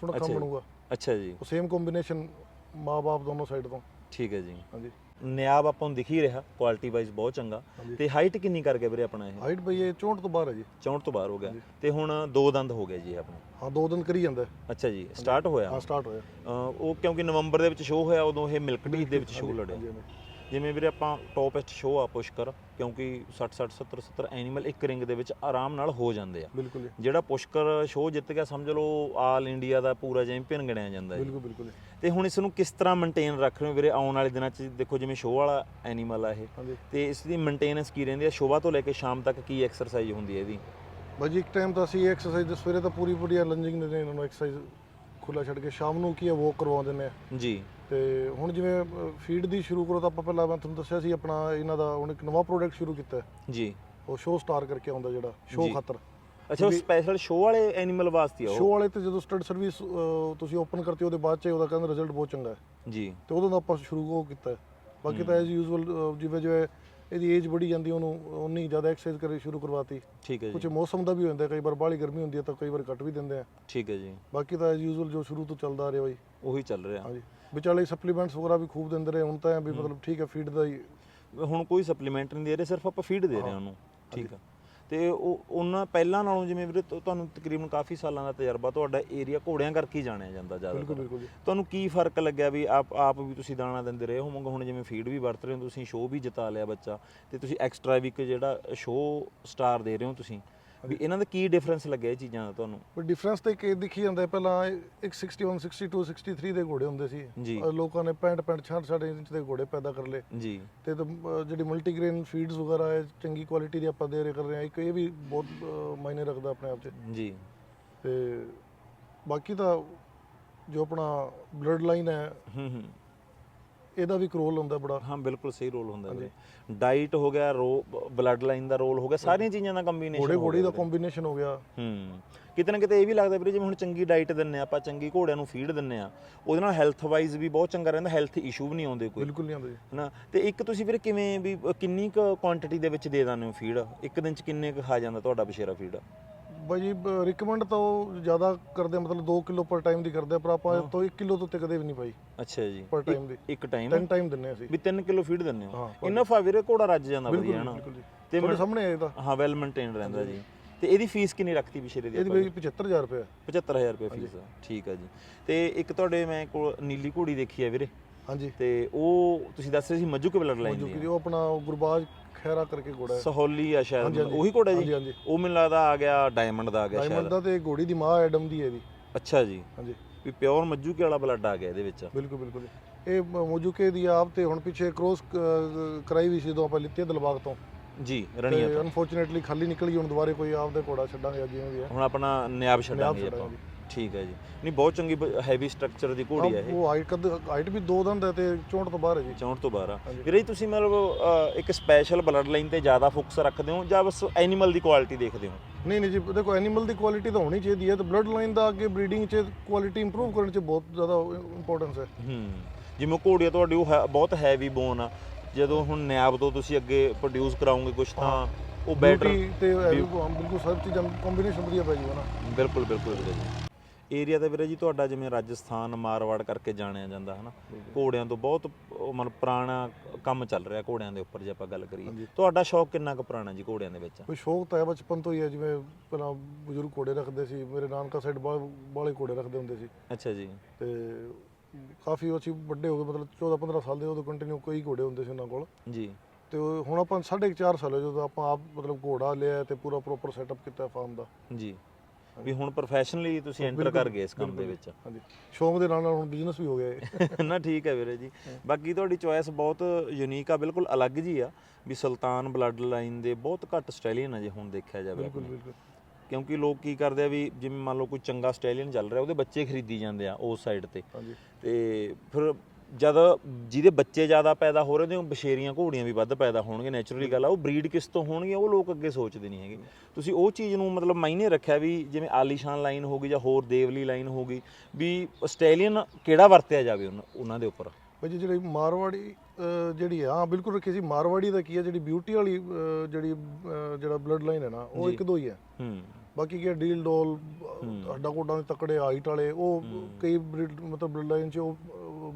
ਸੁਣਖਾ ਅੱਛਾ ਜੀ। ਬਣੂਗਾ। ਅੱਛਾ ਜੀ। ਉਹ ਸੇਮ ਕੰਬੀਨੇਸ਼ਨ ਮਾਂ-ਬਾਪ ਦੋਨੋਂ ਸਾਈਡ ਤੋਂ। ਠੀਕ ਹੈ ਜੀ। ਹਾਂਜੀ। ਨਿਆਬ ਆਪਾਂ ਨੂੰ ਦਿਖ ਹੀ ਰਿਹਾ ਕੁਆਲਿਟੀ ਵਾਈਜ਼ ਬਹੁਤ ਚੰਗਾ। ਤੇ ਹਾਈਟ ਕਿੰਨੀ ਕਰ ਗਿਆ ਵੀਰੇ ਆਪਣਾ ਇਹ? ਹਾਈਟ ਬਈ ਇਹ 64 ਤੋਂ ਬਾਹਰ ਹੈ ਜੀ। 64 ਤੋਂ ਬਾਹਰ ਹੋ ਗਿਆ। ਤੇ ਹੁਣ ਦੋ ਦੰਦ ਹੋ ਗਏ ਜੀ ਇਹ ਆਪਣਾ। ਹਾਂ ਦੋ ਦਿਨ ਕਰੀ ਜਾਂਦਾ ਹੈ। ਅੱਛਾ ਜੀ ਸਟਾਰਟ ਹੋਇਆ? ਹਾਂ ਸਟਾਰਟ ਹੋਇਆ। ਉਹ ਕਿਉਂਕਿ ਨਵੰਬਰ ਦੇ ਵਿੱਚ ਸ਼ੋਅ ਹੋਇਆ ਉਦੋਂ ਇਹ ਮਿਲਕ ਡੀ ਦੇ ਵਿੱਚ ਸ਼ੋਅ ਲੜਿਆ। ਹਾਂਜੀ, ਹਾਂਜੀ। ਜਿਵੇਂ ਵੀਰੇ ਆਪਾਂ ਟੌਪੈਸਟ ਸ਼ੋਅ ਆ ਪੁਸ਼ਕਰ ਕਿਉਂਕਿ 60 60 70 70 ਐਨੀਮਲ ਇੱਕ ਰਿੰਗ ਦੇ ਵਿੱਚ ਆਰਾਮ ਨਾਲ ਹੋ ਜਾਂਦੇ ਆ। ਬਿਲਕੁਲ ਜੀ। ਜਿਹੜਾ ਪੁਸ਼ਕਰ ਸ਼ੋਅ ਜਿੱਤ ਗਿਆ ਸਮਝ ਲਓ ਆਲ ਇੰਡੀਆ ਦਾ ਪੂਰਾ ਚੈਂਪੀਅਨ ਗਿਣਿਆ ਜਾਂਦਾ ਹੈ ਬਿਲਕੁਲ ਬਿਲਕੁਲ ਜੀ। ਤੇ ਹੁਣ ਇਸ ਨੂੰ ਕਿਸ ਤਰ੍ਹਾਂ ਮੇਨਟੇਨ ਰੱਖ ਰਹੇ ਹੋ ਵੀਰੇ? ਆਉਣ ਵਾਲੇ ਦਿਨਾਂ 'ਚ ਦੇਖੋ ਜਿਵੇਂ ਸ਼ੋਅ ਵਾਲਾ ਐਨੀਮਲ ਆ ਇਹ ਤੇ ਇਸ ਦੀ ਮੇਨਟੇਨੈਂਸ ਕੀ ਰਹਿੰਦੀ ਹੈ ਸ਼ੋਭਾ ਤੋਂ ਲੈ ਕੇ ਸ਼ਾਮ ਤੱਕ ਕੀ ਐਕਸਰਸਾਈਜ਼ ਹੁੰਦੀ ਹੈ ਇਹਦੀ? ਬਾਈ ਜੀ ਇੱਕ ਟਾਈਮ ਤਾਂ ਅਸੀਂ ਐਕਸਰਸਾਈਜ਼ ਸਵੇਰੇ ਤਾਂ ਪੂਰੀ ਪੂਰੀ ਲੰਜਿੰਗ ਦੇ ਇਹਨਾਂ ਨੂੰ ਐਕਸਰਸਾਈਜ਼ ਖੁੱਲਾ ਛੱਡ ਕੇ ਸ਼ਾਮ ਨੂੰ ਕੀ ਹੈ ਵਾਕ ਕਰਵਾ ਦਿੰਦੇ ਆ। ਜੀ। ਤੇ ਹੁਣ ਜਿਵੇਂ ਫੀਡ ਦੀ ਸ਼ੁਰੂ ਕਰੋ ਤਾਂ ਆਪਾਂ ਪਹਿਲਾਂ ਮੈਂ ਤੁਹਾਨੂੰ ਦੱਸਿਆ ਸੀ ਆਪਣਾ ਇਹਨਾਂ ਦਾ ਹੁਣ ਇੱਕ ਨਵਾਂ ਪ੍ਰੋਡਕਟ ਸ਼ੁਰੂ ਕੀਤਾ। ਜੀ। ਉਹ ਸ਼ੋ ਸਟਾਰ ਕਰਕੇ ਆਉਂਦਾ ਜਿਹੜਾ ਸ਼ੋ ਜੀ। ਖਾਤਰ। ਅੱਛਾ ਉਹ ਸਪੈਸ਼ਲ ਸ਼ੋਅ ਵਾਲੇ ਐਨੀਮਲ ਵਾਸਤੇ ਆ ਸ਼ੋ ਉਹ ਵਾਲੇ ਤੇ ਜਦੋਂ ਸਟੱਡ ਸਰਵਿਸ ਤੁਸੀਂ ਓਪਨ ਕਰਤੇ ਉਹਦੇ ਬਾਅਦ ਚ ਉਹਦਾ ਕਹਿੰਦਾ ਰਿਜ਼ਲਟ ਬਹੁਤ ਚੰਗਾ ਹੈ। ਜੀ। ਤੇ ਉਦੋਂ ਦਾ ਆਪਾਂ ਸ਼ੁਰੂ ਉਹ ਕੀਤਾ ਹੈ। ਬਾਕੀ ਤਾਂ ਐਜ਼ ਯੂਜ਼ੁਅਲ ਜਿਵੇਂ ਜਿਵੇਂ ਇਹਦੀ ਏਜ ਬੜੀ ਜਾਂਦੀ ਉਹਨੂੰ ਉਨੀ ਜ਼ਿਆਦਾ ਐਕਸਰਸਾਈਜ਼ ਕਰੀ ਸ਼ੁਰੂ ਕਰਵਾਤੀ। ਠੀਕ ਹੈ ਕੁਝ ਜੀ ਮੌਸਮ ਦਾ ਵੀ ਹੋ ਜਾਂਦਾ ਕਈ ਵਾਰ ਬਾਹਲੀ ਗਰਮੀ ਹੁੰਦੀ ਹੈ ਤਾਂ ਕਈ ਵਾਰ ਘੱਟ ਵੀ ਦਿੰਦੇ ਆ। ਠੀਕ ਹੈ ਜੀ। ਬਾਕੀ ਤਾਂ ਐਜ਼ ਯੂਜ਼ੁਅਲ ਜੋ ਸ਼ੁਰੂ ਤੋਂ ਚੱਲਦਾ ਆ ਰਿਹਾ ਬਾਈ। ਉਹੀ ਚੱਲ ਰਿਹਾ। ਹਾਂਜੀ। ਵਿਚਾਲੇ ਸਪਲੀਮੈਂਟਸ ਵਗੈਰਾ ਵੀ ਖੂਬ ਦਿੰਦੇ ਰਹੇ ਹੁਣ ਤਾਂ ਐਂ ਵੀ ਮਤਲਬ ਠੀਕ ਹੈ ਫੀਡ ਦਾ ਹੀ ਹੁਣ ਕੋਈ ਸਪਲੀਮੈਂਟ ਨਹੀਂ ਦੇ ਰਹੇ ਸਿਰਫ ਆਪਾਂ ਫੀਡ ਦੇ ਰਹੇ ਹਾਂ ਉਹਨੂੰ। ਠੀਕ ਆ। ਤੇ ਉਹ ਉਹਨਾਂ ਪਹਿਲਾਂ ਨਾਲੋਂ ਜਿਵੇਂ ਵੀਰੇ ਤੁ- ਤੁਹਾਨੂੰ ਤਕਰੀਬਨ ਕਾਫੀ ਸਾਲਾਂ ਦਾ ਤਜਰਬਾ ਤੁਹਾਡਾ ਏਰੀਆ ਘੋੜਿਆਂ ਕਰਕੇ ਹੀ ਜਾਣਿਆ ਜਾਂਦਾ ਬਿਲਕੁਲ ਜ਼ਿਆਦਾ ਬਿਲਕੁਲ ਜੀ। ਤੁਹਾਨੂੰ ਕੀ ਫ਼ਰਕ ਲੱਗਿਆ ਵੀ ਆਪ ਆਪ ਵੀ ਤੁਸੀਂ ਦਾਣਾ ਦਿੰਦੇ ਰਹੇ ਹੋਵੋਗੇ ਹੁਣ ਜਿਵੇਂ ਫੀਡ ਵੀ ਵਰਤ ਰਹੇ ਹੋ ਤੁਸੀਂ ਸ਼ੋਅ ਵੀ ਜਿਤਾ ਲਿਆ ਬੱਚਾ ਤੇ ਤੁਸੀਂ ਐਕਸਟਰਾ ਵੀ ਇੱਕ ਜਿਹੜਾ ਸ਼ੋਅ ਸਟਾਰ ਦੇ ਰਹੇ ਹੋ ਤੁਸੀਂ। ਵੀ ਇਹਨਾਂ ਦਾ ਕੀ ਡਿਫਰੈਂਸ ਲੱਗਿਆ ਇਹ ਚੀਜ਼ਾਂ ਦਾ ਤੁਹਾਨੂੰ? ਪਰ ਡਿਫਰੈਂਸ ਤੇ ਕਿ ਦਿਖੀ ਜਾਂਦਾ ਹੈ, ਪਹਿਲਾਂ ਇੱਕ 61 62 63 ਦੇ ਘੋੜੇ ਹੁੰਦੇ ਸੀ। ਜੀ। ਅਹ ਲੋਕਾਂ ਨੇ 65 65 66 66 ਇੰਚ ਦੇ ਘੋੜੇ ਪੈਦਾ ਕਰ ਲਏ। ਜੀ। ਤੇ ਤਾਂ, ਅਹ ਜਿਹੜੀ ਮਲਟੀਗ੍ਰੇਨ ਫੀਡਸ ਵਗੈਰਾ ਹੈ ਚੰਗੀ ਕੁਆਲਿਟੀ ਦੀ ਆਪਾਂ ਦੇ ਰਹੇ ਕਰ ਰਹੇ ਹਾਂ। ਇੱਕ ਇਹ ਵੀ ਬਹੁਤ ਅਹ, ਮਾਇਨੇ ਰੱਖਦਾ ਆਪਣੇ ਆਪ 'ਚ। ਜੀ। ਤੇ ਬਾਕੀ ਤਾਂ ਜੋ ਆਪਣਾ ਬਲੱਡ ਲਾਈਨ ਹੈ ਹੂੰ ਹੂੰ। ਇਹਦਾ ਵੀ ਰੋਲ ਹੁੰਦਾ ਬੜਾ। ਹਾਂ ਬਿਲਕੁਲ ਸਹੀ ਰੋਲ ਹੁੰਦਾ ਵੀਰੇ। ਡਾਈਟ ਹੋ ਗਿਆ ਰੋ ਬਲੱਡ ਲਾਈਨ ਦਾ ਰੋਲ ਹੋ ਗਿਆ ਸਾਰੀਆਂ ਚੀਜ਼ਾਂ ਦਾ ਕੰਬੀਨੇਸ਼ਨ ਘੋੜੇ ਘੋੜੀ ਦਾ ਕੰਬੀਨੇਸ਼ਨ ਹੋ ਗਿਆ। ਹੂੰ। ਕਿਤੇ ਨਾ ਕਿਤੇ ਇਹ ਵੀ ਲੱਗਦਾ ਵੀਰੇ ਜਿਵੇਂ ਹੁਣ ਚੰਗੀ ਡਾਈਟ ਦਿੰਨੇ ਆ ਆਪਾਂ ਚੰਗੀ ਘੋੜਿਆਂ ਨੂੰ ਫੀਡ ਦਿੰਨੇ ਆ ਉਹਦੇ ਨਾਲ ਹੈਲਥ ਵਾਈਜ਼ ਵੀ ਬਹੁਤ ਚੰਗਾ ਰਹਿੰਦਾ ਹੈਲਥ ਇਸ਼ੂ ਵੀ ਨਹੀਂ ਆਉਂਦੇ ਕੋਈ। ਬਿਲਕੁਲ ਨਹੀਂ ਆਉਂਦਾ। ਜੀ ਹਨਾ? ਤੇ ਇੱਕ ਤੁਸੀਂ ਵੀਰੇ ਕਿਵੇਂ ਵੀ ਕਿੰਨੀ ਕੁ ਕੁਆਂਟੀਟੀ ਦੇ ਵਿੱਚ ਦੇ ਦਿੰਦੇ ਹੋ ਫੀਡ ਇੱਕ ਦਿਨ ਚ ਕਿੰਨੇ ਕੁ ਖਾ ਜਾਂਦਾ ਤੁਹਾਡਾ ਬਸ਼ੇਰਾ ਫੀਡ ਬਾਈ ਜੀ ਰਿਕਮੈਂਡ ਤਾਂ ਉਹ ਜ਼ਿਆਦਾ ਕਰਦੇ ਆ, ਮਤਲਬ 2 ਕਿਲੋ ਪਰ ਟਾਈਮ ਦੀ ਕਰਦੇ ਆ, ਪਰ ਆਪਾਂ ਇਹ ਤੋਂ 1 ਕਿਲੋ ਤੋਂ ਉੱਤੇ ਕਦੇ ਵੀ ਨਹੀਂ ਪਾਈ। ਅੱਛਾ ਜੀ। ਪਰ ਟਾਈਮ ਦੀ। ਇੱਕ ਟਾਈਮ 10 ਟਾਈਮ ਦਿੰਨੇ ਅਸੀਂ। ਵੀ 3 ਕਿਲੋ ਫੀਡ ਦਿੰਦੇ ਹੋ? ਹਾਂ, ਇਨਫ ਆ ਵੀਰੇ ਘੋੜਾ ਰੱਜ ਜਾਂਦਾ ਬਿਲਕੁਲ ਵਧੀਆ ਹਨਾ? ਬਿਲਕੁਲ ਜੀ। ਤੇ ਤੁਹਾਡੇ ਸਾਹਮਣੇ ਹੈ ਇਹਦਾ ਹਾਂ ਵੈਲ ਮੇਨਟੇਨ ਰਹਿੰਦਾ ਜੀ। ਤੇ ਇਹਦੀ ਫੀਸ ਕਿੰਨੀ ਰੱਖਤੀ ਬਸ਼ੇਰੇ ਦੀ ਇਹਦੀ ਬਈ 75000 ਰੁਪਏ ਹੈ 75000 ਰੁਪਏ ਫੀਸ ਆ। ਠੀਕ ਆ ਜੀ। ਤੇ ਇੱਕ ਤੁਹਾਡੇ ਮੈਂ ਕੋਲ ਨੀਲੀ ਘੋੜੀ ਦੇਖੀ ਆ ਵੀਰੇ। ਹਾਂਜੀ। ਤੇ ਉਹ ਤੁਸੀਂ ਦੱਸ ਰਹੇ ਸੀ ਮੱਜੂ ਕੇ ਬਲੱਡ ਲਾਈਨ ਦੀ ਕਿ ਉਹ ਆਪਣਾ ਗੁਰਬਾਜ ਖੈਰਾ ਕਰਕੇ ਘੋੜਾ ਹੈ। ਸਹੌਲੀ ਆ ਸ਼ਾਇਦ। ਹਾਂਜੀ, ਹਾਂਜੀ। ਉਹੀ ਘੋੜਾ ਹਾਂਜੀ ਜੀ? ਹਾਂਜੀ ਉਹ ਮੈਨੂੰ ਲੱਗਦਾ ਆ ਗਿਆ ਡਾਇਮੰਡ ਦਾ ਆ ਗਿਆ ਡਾਇਮੰਡ ਸ਼ਾਇਦ। ਦਾ ਤੇ ਘੋੜੀ ਦੀ ਮਾਂ ਐਡਮ ਦੀ ਹੈ ਇਹਦੀ। ਅੱਛਾ ਜੀ। ਹਾਂਜੀ। ਵੀ ਪਿਓਰ ਮੱਜੂ ਕੇ ਵਾਲਾ ਬਲੱਡ ਆ ਗਿਆ ਇਹਦੇ ਵਿੱਚ। ਬਿਲਕੁਲ ਬਿਲਕੁਲ ਇਹ ਮੋਜੂਕੇ ਦੀ ਆਪ ਤੇ ਹੁਣ ਪਿੱਛੇ ਕ੍ਰੋਸ ਕਰਾਈ ਵੀ ਸੀ ਜਦੋਂ ਆਪਾਂ ਲਿੱਤੀ ਹੈ ਦਿਲਬਾਗ ਤੋਂ। ਜੀ ਰਣੀਆਂ ਤੇ ਅਨਫੋਰਚੂਨੇਟਲੀ ਖਾਲੀ ਨਿਕਲ ਗਈ ਹੁਣ ਦੁਬਾਰੇ ਕੋਈ ਆਪਦੇ ਘੋੜਾ ਛੱਡਾਂਗੇ ਜਿਵੇਂ ਵੀ ਹੈ। ਹੁਣ ਆਪਣਾ ਨਿਆਬ ਛੱਡਾਂਗੇ ਛੱਡਾਂਗੇ ਆਪਾਂ ਠੀਕ ਹੈ ਜੀ। ਨਹੀਂ ਬਹੁਤ ਚੰਗੀ ਹੈਵੀ ਸਟਰਕਚਰ ਦੀ ਘੋੜੀ ਆ ਇਹ। ਉਹ ਹਾਈਟ ਕਦ ਹਾਈਟ ਵੀ ਦੋ ਦੰਦ ਹੈ ਤੇ 64 ਤੋਂ ਬਾਹਰ ਹੈ ਜੀ। 64 ਤੋਂ 12 ਹਾਂਜੀ। ਵੀਰੇ ਤੁਸੀਂ ਮਤਲਬ ਇੱਕ ਸਪੈਸ਼ਲ ਬਲੱਡ ਲਾਈਨ ਤੇ ਜ਼ਿਆਦਾ ਫੋਕਸ ਰੱਖਦੇ ਹੋ ਜਾਂ ਬਸ ਐਨੀਮਲ ਦੀ ਕੁਆਲਿਟੀ ਦੇਖਦੇ ਹੋ? ਨਹੀਂ ਨਹੀਂ ਜੀ ਦੇਖੋ ਐਨੀਮਲ ਦੀ ਕੁਆਲਿਟੀ ਤਾਂ ਹੋਣੀ ਚਾਹੀਦੀ ਹੈ ਤੇ ਬਲੱਡ ਲਾਈਨ ਦਾ ਅੱਗੇ ਬਰੀਡਿੰਗ 'ਚ ਕੁਆਲਿਟੀ ਇੰਪਰੂਵ ਕਰਨ 'ਚ ਬਹੁਤ ਜ਼ਿਆਦਾ ਇੰਪੋਰਟੈਂਸ ਹੈ। ਹੂੰ। ਜਿਵੇਂ ਘੋੜੀਆਂ ਤੁਹਾਡੀ ਉਹ ਹੈ- ਬਹੁਤ ਹੈਵੀ ਬੋਨ ਆ। ਜਦੋਂ ਹੁਣ ਨਿਆਬ ਤੋਂ ਤੁਸੀਂ ਅੱਗੇ ਪ੍ਰੋਡਿਊਸ ਕਰਾਉਂਗੇ ਕੁਝ ਤਾਂ ਉਹ ਬੈਟਰ ਤੇ ਬਿਲਕੁਲ ਸਭ ਚੀਜ਼ਾਂ ਕੰਬੀਨੇਸ਼ਨ ਵਧੀਆ ਪੈ ਜੂਗਾ ਨਾ। ਬਿਲਕੁਲ ਬਿਲਕੁਲ ਵੀਰੇ ਜੀ। ਏਰੀਆ ਤੇ ਵੀਰੇ ਜੀ ਤੁਹਾਡਾ ਜਿਵੇਂ ਰਾਜਸਥਾਨ ਮਾਰਵਾੜ ਕਰਕੇ ਜਾਣਿਆ ਜਾਂਦਾ ਹਨਾ? ਘੋੜਿਆਂ ਤੋਂ ਬਹੁਤ ਉਹ ਮਤਲਬ ਪੁਰਾਣਾ ਕੰਮ ਚੱਲ ਰਿਹਾ ਘੋੜਿਆਂ ਦੇ ਉੱਪਰ ਜੇ ਆਪਾਂ ਗੱਲ ਕਰੀਏ। ਤੁਹਾਡਾ ਸ਼ੌਕ ਕਿੰਨਾ ਕੁ ਪੁਰਾਣਾ ਜੀ ਘੋੜਿਆਂ ਦੇ ਵਿੱਚ? ਕੋਈ ਸ਼ੌਕ ਤਾਂ ਹੈ ਬਚਪਨ ਤੋਂ ਹੀ ਹੈ ਜਿਵੇਂ ਪਹਿਲਾਂ ਬਜ਼ੁਰਗ ਘੋੜੇ ਰੱਖਦੇ ਸੀ ਮੇਰੇ ਨਾਨਕਾ ਸਾਈਡ ਬਾਲੇ ਘੋੜੇ ਰੱਖਦੇ ਹੁੰਦੇ ਸੀ। ਅੱਛਾ ਜੀ। ਤੇ ਕਾਫੀ ਅਸੀਂ ਵੱਡੇ ਹੋ ਗਏ ਮਤਲਬ 14 15 ਸਾਲ ਦੇ ਉਦੋਂ ਕੰਟੀਨਿਊ ਕਈ ਘੋੜੇ ਹੁੰਦੇ ਸੀ ਉਹਨਾਂ ਕੋਲ। ਜੀ। ਤੇ ਉਹ ਹੁਣ ਆਪਾਂ ਸਾਢੇ ਕੁ ਚਾਰ ਸਾਲ ਹੋ ਜਦੋਂ ਆਪਾਂ ਆਪ ਮਤਲਬ ਘੋੜਾ ਲਿਆ ਤੇ ਪੂਰਾ ਪ੍ਰੋਪਰ ਸੈਟਅਪ ਕੀਤਾ ਫਾਰਮ ਦਾ। ਜੀ। ਵੀ ਹੁਣ ਪ੍ਰੋਫੈਸ਼ਨਲੀ ਤੁਸੀਂ ਐਂਟਰ ਕਰ ਗਏ ਇਸ ਕੰਮ ਦੇ ਵਿੱਚ। ਹਾਂਜੀ। ਸ਼ੌਂਕ ਦੇ ਨਾਲ ਨਾਲ ਹੁਣ ਬਿਜ਼ਨਸ ਵੀ ਹੋ ਗਿਆ ਇਹ। ਨਾ ਠੀਕ ਹੈ ਵੀਰੇ ਜੀ। ਬਾਕੀ ਤੁਹਾਡੀ ਚੋਇਸ ਬਹੁਤ ਯੂਨੀਕ ਆ ਬਿਲਕੁਲ ਅਲੱਗ ਜੀ ਆ। ਵੀ ਸੁਲਤਾਨ ਬਲੱਡ ਲਾਈਨ ਦੇ ਬਹੁਤ ਘੱਟ ਸਟਾਈਲੀਅਨ ਆ ਜੇ ਹੁਣ ਦੇਖਿਆ ਜਾਵੇ ਬਿਲਕੁਲ ਕਿਉਂਕਿ ਲੋਕ ਕੀ ਕਰਦੇ ਆ ਵੀ ਜਿਵੇਂ ਮੰਨ ਲਓ ਕੋਈ ਚੰਗਾ ਸਟਾਈਲੀਅਨ ਚੱਲ ਰਿਹਾ ਉਹਦੇ ਬੱਚੇ ਖਰੀਦੀ ਜਾਂਦੇ ਆ ਉਸ ਸਾਈਡ ਤੇ। ਹਾਂਜੀ। ਤੇ ਫਿਰ ਜਦ ਜਿਹਦੇ ਬੱਚੇ ਜ਼ਿਆਦਾ ਪੈਦਾ ਹੋ ਰਹੇ ਨੇ ਉਹ ਬਸ਼ੇਰੀਆਂ ਘੋੜੀਆਂ ਵੀ ਵੱਧ ਪੈਦਾ ਹੋਣਗੇ ਨੇਚਰਲੀ ਗੱਲ ਆ ਉਹ ਬਰੀਡ ਕਿਸ ਤੋਂ ਹੋਣਗੇ ਉਹ ਲੋਕ ਅੱਗੇ ਸੋਚਦੇ ਨਹੀਂ ਹੈਗੇ। ਤੁਸੀਂ ਉਹ ਚੀਜ਼ ਨੂੰ ਮਤਲਬ ਮਾਇਨੇ ਰੱਖਿਆ ਵੀ ਜਿਵੇਂ ਆਲੀਸ਼ਾਨ ਲਾਈਨ ਹੋ ਗਈ ਜਾਂ ਹੋਰ ਦੇਵਲੀ ਲਾਈਨ ਹੋ ਗਈ ਵੀ ਸਟਾਈਲੀਅਨ ਕਿਹੜਾ ਵਰਤਿਆ ਜਾਵੇ ਉਹਨਾਂ- ਉਹਨਾਂ ਦੇ ਉੱਪਰ? ਭਾਈ ਜੀ ਜਿਹੜੀ ਮਾਰਵਾੜੀ ਅਹ, ਜਿਹੜੀ ਆ ਹਾਂ ਬਿਲਕੁਲ ਰੱਖੀ ਸੀ ਮਾਰਵਾੜੀ ਦਾ ਕੀ ਹੈ ਜਿਹੜੀ ਬਿਊਟੀ ਵਾਲੀ ਅਹ, ਜਿਹੜੀ ਅਹ, ਜਿਹੜਾ ਬਲੱਡ ਲਾਈਨ ਹੈ ਨਾ ਉਹ ਇੱਕ ਦੋ ਹੀ ਹੈ ਹੂੰ। ਬਾਕੀ ਕੀ ਡੀਲ ਡੋਲ ਹੱਡਾ ਕੋਡਾਂ ਦੇ ਤਕੜੇ ਹਾਈਟ ਵਾਲੇ ਉਹ ਕਈ breed- ਮਤਲਬ ਬਲੱਡ ਲਾਈਨ 'ਚ ਉਹ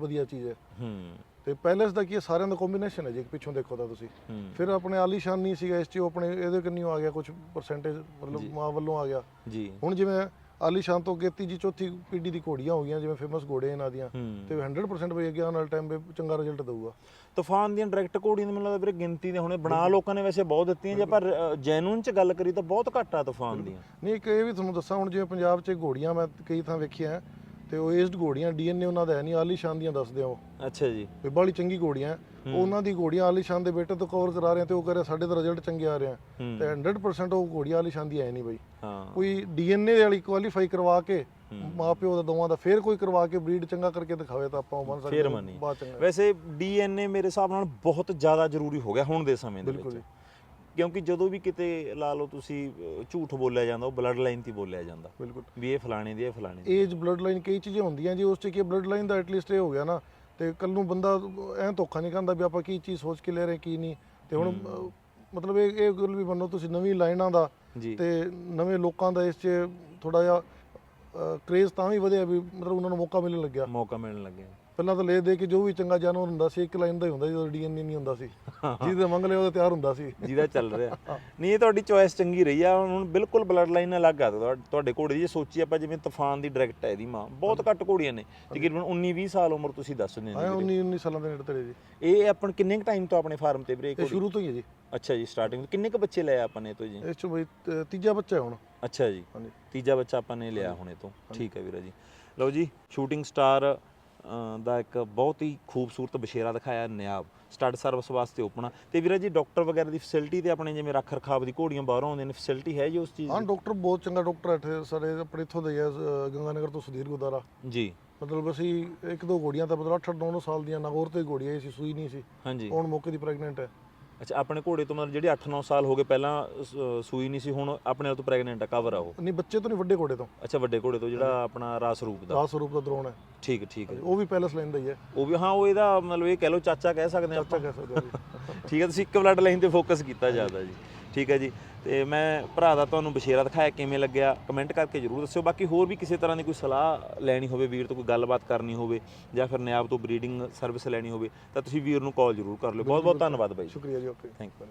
ਵਧੀਆ ਚੀਜ਼ ਹੈ। ਹੂੰ। ਤੇ ਪੈਲੇਸ ਦਾ ਕੀ ਹੈ ਸਾਰਿਆਂ ਦਾ ਕੰਬੀਨੇਸ਼ਨ ਹੈ ਜੀ ਪਿੱਛੋਂ ਦੇਖੋ ਤਾਂ ਤੁਸੀਂ। ਹੂੰ। ਫਿਰ ਆਪਣੇ ਆਲੀਸ਼ਾਨ ਨਹੀਂ ਸੀਗਾ ਇਸ 'ਚ ਉਹ ਆਪਣੇ ਇਹਦੇ ਕੰਨੀ ਆ ਗਿਆ ਕੁਝ ਪਰਸੈਂਟੇਜ ਮਤਲਬ ਮਾਂ ਵੱਲੋਂ ਆ ਗਿਆ। ਜੀ। ਹੁਣ ਜਿਵੇਂ ਆਲੀਸ਼ਾਨ ਤੋਂ ਅੱਗੇ ਤੀਜੀ ਚੌਥੀ ਪੀढ़ੀ ਦੀ ਘੋੜੀਆਂ ਹੋ ਗਈਆਂ ਜਿਵੇਂ ਫੇਮਸ ਘੋੜੇ ਇਹਨਾਂ ਦੀਆਂ ਤੇ 100% ਬਈ ਅੱਗੇ ਆਉਣ ਵਾਲੇ ਟਾਈਮ 'ਤੇ ਚੰਗਾ ਰਿਜ਼ਲਟ ਦਊਗਾ। ਤੂਫਾਨ ਦੀਆਂ ਡਾਇਰੈਕਟ ਘੋੜੀਆਂ ਦੀ ਮੈਨੂੰ ਲੱਗਦਾ ਵੀਰੇ ਗਿਣਤੀ ਦੇ ਹੁਣੇ ਬਣਾ ਲੋਕਾਂ ਨੇ ਵੈਸੇ ਬਹੁਤ ਦਿੱਤੀਆਂ ਜੇ ਪਰ ਜੈਨੂਨ ਚ ਗੱਲ ਕਰੀ ਤਾਂ ਬਹੁਤ ਘੱਟ ਆ ਤੂਫਾਨ ਦੀਆਂ। ਨਹੀਂ ਇੱਕ ਇਹ ਵੀ ਤੁਹਾਨੂੰ ਦੱਸਾਂ ਹੁਣ ਜਿਵੇਂ ਪੰਜਾਬ 'ਚ ਘੋੜੀਆਂ ਮੈਂ ਕਈ ਥਾਂ ਵੇਖੀਆਂ ਤੇ ਉਹ ਏਜਡ ਘੋੜੀਆਂ ਡੀਐਨਏ ਉਹਨਾਂ ਦਾ ਹੈ ਨਹੀਂ ਆਲੀਸ਼ਾਨ ਦੀਆਂ ਦੱਸਦੇ ਆ ਉਹ। ਅੱਛਾ ਜੀ। ਵੀ ਬਾਲੀ ਚੰਗੀ ਘੋੜੀਆਂ ਉਹ ਉਹਨਾਂ ਦੀ ਘੋੜੀਆਂ ਆਲੀਸ਼ਾਨ ਦੇ ਬੇਟੇ ਤੋਂ ਕਵਰ ਕਰਾ ਰਹੇ ਆ ਤੇ ਉਹ ਕਹ ਰਿਹਾ ਸਾਡੇ ਤਾਂ ਰਿਜ਼ਲਟ ਚੰਗੇ ਆ ਰਹੇ ਆ। ਹੂੰ। ਤੇ 100% ਉਹ ਘੋੜੀਆਂ ਆਲੀਸ਼ਾਨ ਦੀ ਹੈ ਨਹੀਂ ਬਈ। ਹਾਂ। ਕੋਈ ਡੀਐਨਏ ਵਾਲੀ ਕੁਆਲੀਫਾਈ ਕਰਵਾ ਕੇ ਮਾਪਿਓ ਦਾ ਦੋਵਾਂ ਦਾ ਫੇਰ ਕੋਈ ਕਰਵਾ ਕੇ ਬਰੀਡ ਚੰਗਾ ਕਰਕੇ ਦਿਖਾਵੇ ਤਾਂ ਆਪਾਂ ਉਹ ਮੰਨ ਸਕਦੇ ਫੇਰ ਹਾਂ, ਮੰਨੀ ਬਾਤ ਚੰਗਾ ਵੈਸੇ ਡੀਐਨਏ ਮੇਰੇ ਹਿਸਾਬ ਨਾਲ ਬਹੁਤ ਜ਼ਿਆਦਾ ਜ਼ਰੂਰੀ ਹੋ ਗਿਆ ਹੁਣ ਦੇ ਸਮੇਂ ਦੇ ਬਿਲਕੁਲ ਵਿੱਚ ਜੀ। ਕਿਉਂਕਿ ਜਦੋਂ ਵੀ ਕਿਤੇ ਲਾ ਲਓ ਤੁਸੀਂ ਅਹ, ਝੂਠ ਬੋਲਿਆ ਜਾਂਦਾ ਉਹ ਬਲੱਡ ਲਾਈਨ ਤੇ ਹੀ ਬੋਲਿਆ ਜਾਂਦਾ। ਬਿਲਕੁਲ। ਵੀ ਇਹ ਫਲਾਣੇ ਦੀ ਇਹ ਫਲਾਣੇ ਦੀ। ਏਜ ਬਲੱਡ ਲਾਈਨ ਕਈ ਚੀਜ਼ਾਂ ਹੁੰਦੀਆਂ ਜੀ ਉਸ 'ਚ ਕੀ ਬਲੱਡ ਲਾਈਨ ਦਾ ਐਟਲੀਸਟ ਇਹ ਹੋ ਗਿਆ ਨਾ ਤੇ ਕੱਲ ਨੂੰ ਬੰਦਾ ਐ ਧੋਖਾ ਨਹੀਂ ਖਾਂਦਾ ਵੀ ਆਪਾਂ ਕੀ ਚੀਜ਼ ਸੋਚ ਕੇ ਲੈ ਰਹੇ ਕੀ ਨਹੀਂ। ਤੇ ਹੁਣ ਅਹ, ਮਤਲਬ ਇਹ ਇਹ ਗੱਲ ਵੀ ਮੰਨੋ ਤੁਸੀਂ ਨਵੀਂ ਲਾਈਨਾਂ ਦਾ ਜੀ। ਤੇ ਨਵੇਂ ਲੋਕਾਂ ਦਾ ਇਸ 'ਚ ਥੋੜਾ ਜਿਹਾ ਕ੍ਰੇਜ਼ ਤਾਂ ਵੀ ਵਧਿਆ ਵੀ ਮਤਲਬ ਉਹਨਾਂ ਨੂੰ ਮੌਕਾ ਮਿਲਣ ਲੱਗਿਆ। ਮੌਕਾ ਮਿਲਣ ਲੱਗਿਆ। ਪਹਿਲਾਂ ਤਾਂ ਲੈ ਦੇ ਕੇ ਜੋ ਵੀ ਚੰਗਾ ਜਾਨਵਰ ਹੁੰਦਾ ਸੀ ਇੱਕ ਲਾਈਨ ਦਾ ਹੀ ਹੁੰਦਾ ਸੀ ਜਦੋਂ ਡੀਐਨਏ ਨਹੀਂ ਹੁੰਦਾ ਸੀ। ਜਿਹਦੇ ਮੰਗ ਲਿਆ ਉਹਦਾ ਤਿਆਰ ਹੁੰਦਾ ਸੀ। ਜਿਹਦਾ ਚੱਲ ਰਿਹਾ। ਨਹੀਂ ਇਹ ਤੁਹਾਡੀ ਚੋਇਸ ਚੰਗੀ ਰਹੀ ਆ। ਹੁਣ ਬਿਲਕੁਲ ਬਲੱਡ ਲਾਈਨ ਅਲੱਗ ਆ ਤੁਹਾ- ਤੁਹਾਡੇ ਘੋੜੇ ਦੀ। ਜੇ ਸੋਚੀ ਆਪਾਂ ਜਿਵੇਂ ਤੂਫਾਨ ਦੀ ਡਾਇਰੈਕਟ ਹੈ ਇਹਦੀ ਮਾਂ। ਬਹੁਤ ਘੱਟ ਘੋੜੀਆਂ ਨੇ। ਤਕਰੀਬਨ 19 20 ਸਾਲ ਉਮਰ ਤੁਸੀਂ ਦੱਸ ਦਿੰਦੇ ਨੇ 19 19 ਸਾਲਾਂ ਦੇ ਨੇੜੇ ਤੇਰੇ ਜੀ। ਇਹ ਆਪਣ ਕਿੰਨੇ ਕ ਟਾਈਮ ਤੋਂ ਆਪਣੇ ਫਾਰਮ ਤੇ ਇਹ ਘੋੜੀ ਸ਼ੁਰੂ ਤੋਂ ਹੀ ਹੈ ਜੀ। ਅੱਛਾ ਜੀ ਸਟਾਰਟਿੰਗ ਕਿੰਨੇ ਕ ਬੱਚੇ ਲਏ ਆਪਾਂ ਨੇ ਤੋਂ ਜੀ? ਇਸ 'ਚ ਬਈ ਤੀਜਾ ਬੱਚਾ ਹੈ ਹੁਣ। ਅੱਛਾ ਜੀ। ਤੀਜਾ ਬੱਚਾ ਆਪਾਂ ਨੇ ਲਿਆ ਹੁਣੇ ਤੋਂ। ਠੀਕ ਹੈ ਵੀਰੇ ਜੀ। ਲਓ ਜੀ ਸ਼ੂਟਿੰਗ ਸਟਾਰ ਦਾ ਇੱਕ ਬਹੁਤ ਹੀ ਖੂਬਸੂਰਤ ਬਸ਼ੇਰਾ ਦਿਖਾਇਆ ਨਿਆਬ ਸਟੱਡ ਸਰਵਿਸ ਵਾਸਤੇ ਓਪਨ ਤੇ ਵੀਰੇ ਜੀ ਡਾਕਟਰ ਵਗੈਰਾ ਦੀ ਫੈਸਿਲਿਟੀ ਤੇ ਆਪਣੇ ਜਿਵੇਂ ਰੱਖ ਰਖਾਵ ਦੀ ਘੋੜੀਆਂ ਬਾਹਰੋਂ ਆਉਂਦੀਆਂ ਨੇ ਫੈਸਿਲਿਟੀ ਹੈ ਜੀ ਉਸ ਚੀਜ਼ ਹਾਂ ਡਾਕਟਰ ਬਹੁਤ ਚੰਗਾ ਡਾਕਟਰ ਹੈ ਇੱਥੇ ਸਾਡੇ ਆਪਣੇ ਇੱਥੋਂ ਦੇ ਹੀ ਅ, ਗੰਗਾਨਗਰ ਤੋਂ ਸੁਧੀਰ ਗੁਦਾਰਾ ਜੀ। ਮਤਲਬ ਅਸੀਂ ਇੱਕ ਦੋ ਘੋੜੀਆਂ ਤਾਂ ਮਤਲਬ 8 9 ਸਾਲ ਦੀਆਂ ਨਾਗੌਰ ਤੋਂ ਹੀ ਘੋੜੀਆਂ ਸੀ ਸੂਈ ਨਹੀਂ ਸੀ। ਹਾਂਜੀ। ਹੁਣ ਮੌਕੇ ਦੀ ਪ੍ਰੈਗਨੈਂਟ ਹੈ। ਅੱਛਾ ਆਪਣੇ ਘੋੜੇ ਤੋਂ ਮਤਲਬ ਜਿਹੜੇ 8-9 ਸਾਲ ਹੋ ਗਏ ਪਹਿਲਾਂ ਸ- ਸੂਈ ਨਹੀਂ ਸੀ ਹੁਣ ਆਪਣੇ ਆਪ ਤੋਂ ਪ੍ਰੈਗਨੈਂਟ ਆ ਕਵਰ ਆ ਉਹ? ਨਹੀਂ ਬੱਚੇ ਤੋਂ ਨਹੀਂ ਵੱਡੇ ਘੋੜੇ ਤੋਂ। ਅੱਛਾ ਵੱਡੇ ਘੋੜੇ ਤੋਂ ਜਿਹੜਾ ਆਪਣਾ ਰਾਸ ਰੂਪ ਦਾ। ਰਾਸ ਸਰੂਪ ਦਾ ਦਰੋਣ ਹੈ। ਠੀਕ ਠੀਕ ਹੈ। ਉਹ ਵੀ ਪੈਲਸ ਲਾਈਨ ਦਾ ਹੀ ਹੈ। ਉਹ ਵੀ ਹਾਂ ਉਹ ਇਹਦਾ ਮਤਲਬ ਇਹ ਕਹਿ ਲਓ ਚਾਚਾ ਕਹਿ ਸਕਦੇ ਆ ਚਾਚਾ ਕਹਿ ਸਕਦੇ ਹਾਂ ਜੀ। ਠੀਕ ਹੈ ਤੁਸੀਂ ਇੱਕ ਬਲੱਡ ਲਾਈਨ ਤੇ ਫੋਕਸ ਕੀਤਾ ਜ਼ਿਆਦਾ ਜੀ। ਠੀਕ ਹੈ ਜੀ। ਤੇ ਮੈਂ ਭਰਾ ਦਾ ਤੁਹਾਨੂੰ ਬਸ਼ੇਰਾ ਦਿਖਾਇਆ ਕਿਵੇਂ ਲੱਗਿਆ ਕਮੈਂਟ ਕਰਕੇ ਜਰੂਰ ਦੱਸਿਓ। ਬਾਕੀ ਹੋਰ ਵੀ ਕਿਸੇ ਤਰ੍ਹਾਂ ਦੀ ਕੋਈ ਸਲਾਹ ਲੈਣੀ ਹੋਵੇ ਵੀਰ ਤੋਂ ਕੋਈ ਗੱਲਬਾਤ ਕਰਨੀ ਹੋਵੇ ਜਾਂ ਫਿਰ ਨਿਆਬ ਤੋਂ ਬਰੀਡਿੰਗ ਸਰਵਿਸ ਲੈਣੀ ਹੋਵੇ ਤਾਂ ਤੁਸੀਂ ਵੀਰ ਨੂੰ ਕਾਲ ਜਰੂਰ ਕਰ ਲਿਓ। ਬਹੁਤ ਬਹੁਤ ਧੰਨਵਾਦ ਬਾਈ ਸ਼ੁਕਰੀਆ ਜੀ ਓਕੇ। Thank you